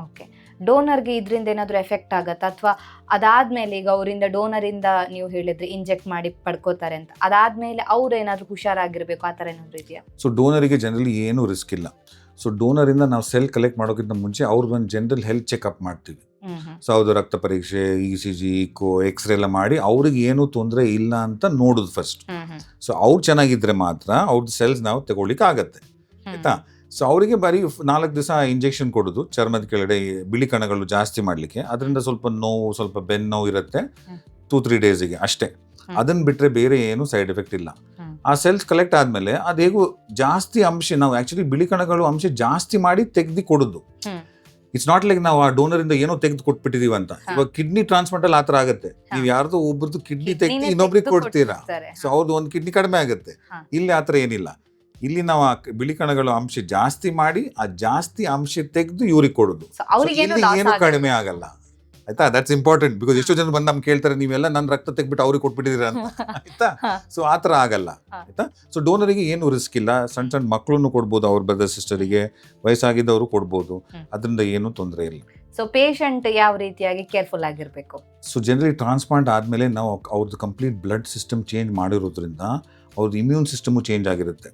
ಓಕೆ ಡೋನರ್ಗೆ ಇದರಿಂದ ಏನಾದರೂ ಎಫೆಕ್ಟ್ ಆಗುತ್ತಾ? ಅಥವಾ ಅದಾದಮೇಲೆ ಈಗ ಅವರಿಂದ ಡೋನರಿಂದ ನೀವು ಹೇಳಿದ್ರೆ ಇಂಜೆಕ್ಟ್ ಮಾಡಿ ಪಡ್ಕೋತಾರೆ ಅಂತ. ಅದಾದಮೇಲೆ ಅವ್ರು ಏನಾದರೂ ಹುಷಾರಾಗಿರ್ಬೇಕು ಆ ಥರ ಏನಾದರೂ ಇದೆಯಾ? ಸೊ ಡೋನರಿಗೆ ಜನರಲಿ ಏನೂ ರಿಸ್ಕ್ ಇಲ್ಲ. ಸೊ ಡೋನರಿಂದ ನಾವು ಸೆಲ್ ಕಲೆಕ್ಟ್ ಮಾಡೋಕ್ಕಿಂತ ಮುಂಚೆ ಅವ್ರದ್ದು ಒಂದು ಜನರಲ್ ಹೆಲ್ತ್ ಚೆಕಪ್ ಮಾಡ್ತೀವಿ. ಸೊ ಅವ್ರದ್ದು ರಕ್ತ ಪರೀಕ್ಷೆ E C G echo x ray ಎಲ್ಲ ಮಾಡಿ ಅವ್ರಿಗೆ ಏನೂ ತೊಂದರೆ ಇಲ್ಲ ಅಂತ ನೋಡೋದು ಫಸ್ಟ್ ಸೊ ಅವ್ರು ಚೆನ್ನಾಗಿದ್ರೆ ಮಾತ್ರ ಅವ್ರದ್ದು ಸೆಲ್ಸ್ ನಾವು ತಗೊಳ್ಳಿಕ್ಕೆ ಆಗತ್ತೆ. ಆಯ್ತಾ? ಸೊ ಅವರಿಗೆ ಬರೀ ನಾಲ್ಕು ದಿವಸ ಇಂಜೆಕ್ಷನ್ ಕೊಡೋದು ಚರ್ಮದ ಕೆಳಗಡೆ ಬಿಳಿ ಕಣಗಳು ಜಾಸ್ತಿ ಮಾಡಲಿಕ್ಕೆ. ಅದರಿಂದ ಸ್ವಲ್ಪ ನೋವು ಸ್ವಲ್ಪ ಬೆನ್ನು ನೋವು ಇರುತ್ತೆ. ಟೂ ತ್ರೀ ಡೇಸಿಗೆ ಅಷ್ಟೇ. ಅದನ್ನ ಬಿಟ್ರೆ ಬೇರೆ ಏನು ಸೈಡ್ ಎಫೆಕ್ಟ್ ಇಲ್ಲ. ಆ ಸೆಲ್ಸ್ ಕಲೆಕ್ಟ್ ಆದ್ಮೇಲೆ ಅದು ಹೇಗೂ ಜಾಸ್ತಿ ಅಂಶ ನಾವು ಆಕ್ಚುಲಿ ಬಿಳಿ ಕಣಗಳು ಅಂಶ ಜಾಸ್ತಿ ಮಾಡಿ ತೆಗೆದು ಕೊಡೋದು. ಇಟ್ಸ್ ನಾಟ್ ಲೈಕ್ ನಾವು ಆ ಡೋನರ್ ಇಂದ ಏನೋ ತೆಗೆದು ಕೊಟ್ಬಿಟ್ಟಿದೀವಿ ಅಂತ. ಇವಾಗ ಕಿಡ್ನಿ ಟ್ರಾನ್ಸ್ಪ್ಲಾಂಟ್ ಅಲ್ಲಿ ಆತರ ಆಗುತ್ತೆ. ನೀವು ಯಾರ್ದು ಒಬ್ರದ್ದು ಕಿಡ್ನಿ ತೆಗ್ದು ಇನ್ನೊಬ್ರಿಗೆ ಕೊಡ್ತೀರಾ. ಸೊ ಅವ್ರದ್ದು ಒಂದು ಕಿಡ್ನಿ ಕಡಿಮೆ ಆಗುತ್ತೆ. ಇಲ್ಲಿ ಇಲ್ಲಿ ಆತರ ಏನಿಲ್ಲ. ಇಲ್ಲಿ ನಾವು ಆ ಬಿಳಿ ಕಣಗಳ ಅಂಶ ಜಾಸ್ತಿ ಮಾಡಿ ಆ ಜಾಸ್ತಿ ಅಂಶ ತೆಗೆದು ಇವ್ರಿಗೆ ಕೊಡೋದು. ಏನು. ಕಡಿಮೆ ಆಗಲ್ಲ. ಆಯ್ತಾ? ದಟ್ಸ್ ಇಂಪಾರ್ಟೆಂಟ್ ಬಿಕಾಸ್ ಎಷ್ಟೋ ಜನ ಬಂದು ನಮ್ಗೆ ಕೇಳ್ತಾರೆ ನೀವೆಲ್ಲ ನನ್ನ ರಕ್ತ ತೆಗ್ಬಿಟ್ಟು ಅವ್ರಿಗೆ ಕೊಟ್ಬಿಟ್ಟಿದ್ದೀರಾ ಅಂತ. ಆಯ್ತಾ. ಸೊ ಆ ಥರ ಆಗಲ್ಲ. ಆಯ್ತಾ? ಸೊ ಡೋನರಿಗೆ ಏನು ರಿಸ್ಕ್ ಇಲ್ಲ. ಸಣ್ಣ ಸಣ್ಣ ಮಕ್ಕಳನ್ನು ಕೊಡ್ಬೋದು ಅವ್ರ ಬ್ರದರ್ ಸಿಸ್ಟರಿಗೆ ವಯಸ್ಸಾಗಿದ್ದವರು ಕೊಡ್ಬೋದು. ಅದರಿಂದ ಏನು ತೊಂದರೆ ಇಲ್ಲ. ಸೊ ಪೇಷಂಟ್ ಯಾವ ರೀತಿಯಾಗಿ ಕೇರ್ಫುಲ್ ಆಗಿರಬೇಕು? ಸೊ ಜನರಲಿ ಟ್ರಾನ್ಸ್ಪ್ಲಾಂಟ್ ಆದಮೇಲೆ ನಾವು ಅವ್ರದ್ದು ಕಂಪ್ಲೀಟ್ ಬ್ಲಡ್ ಸಿಸ್ಟಮ್ ಚೇಂಜ್ ಮಾಡಿರೋದ್ರಿಂದ ಅವ್ರದ್ದು ಇಮ್ಯೂನ್ ಸಿಸ್ಟಮು ಚೇಂಜ್ ಆಗಿರುತ್ತೆ.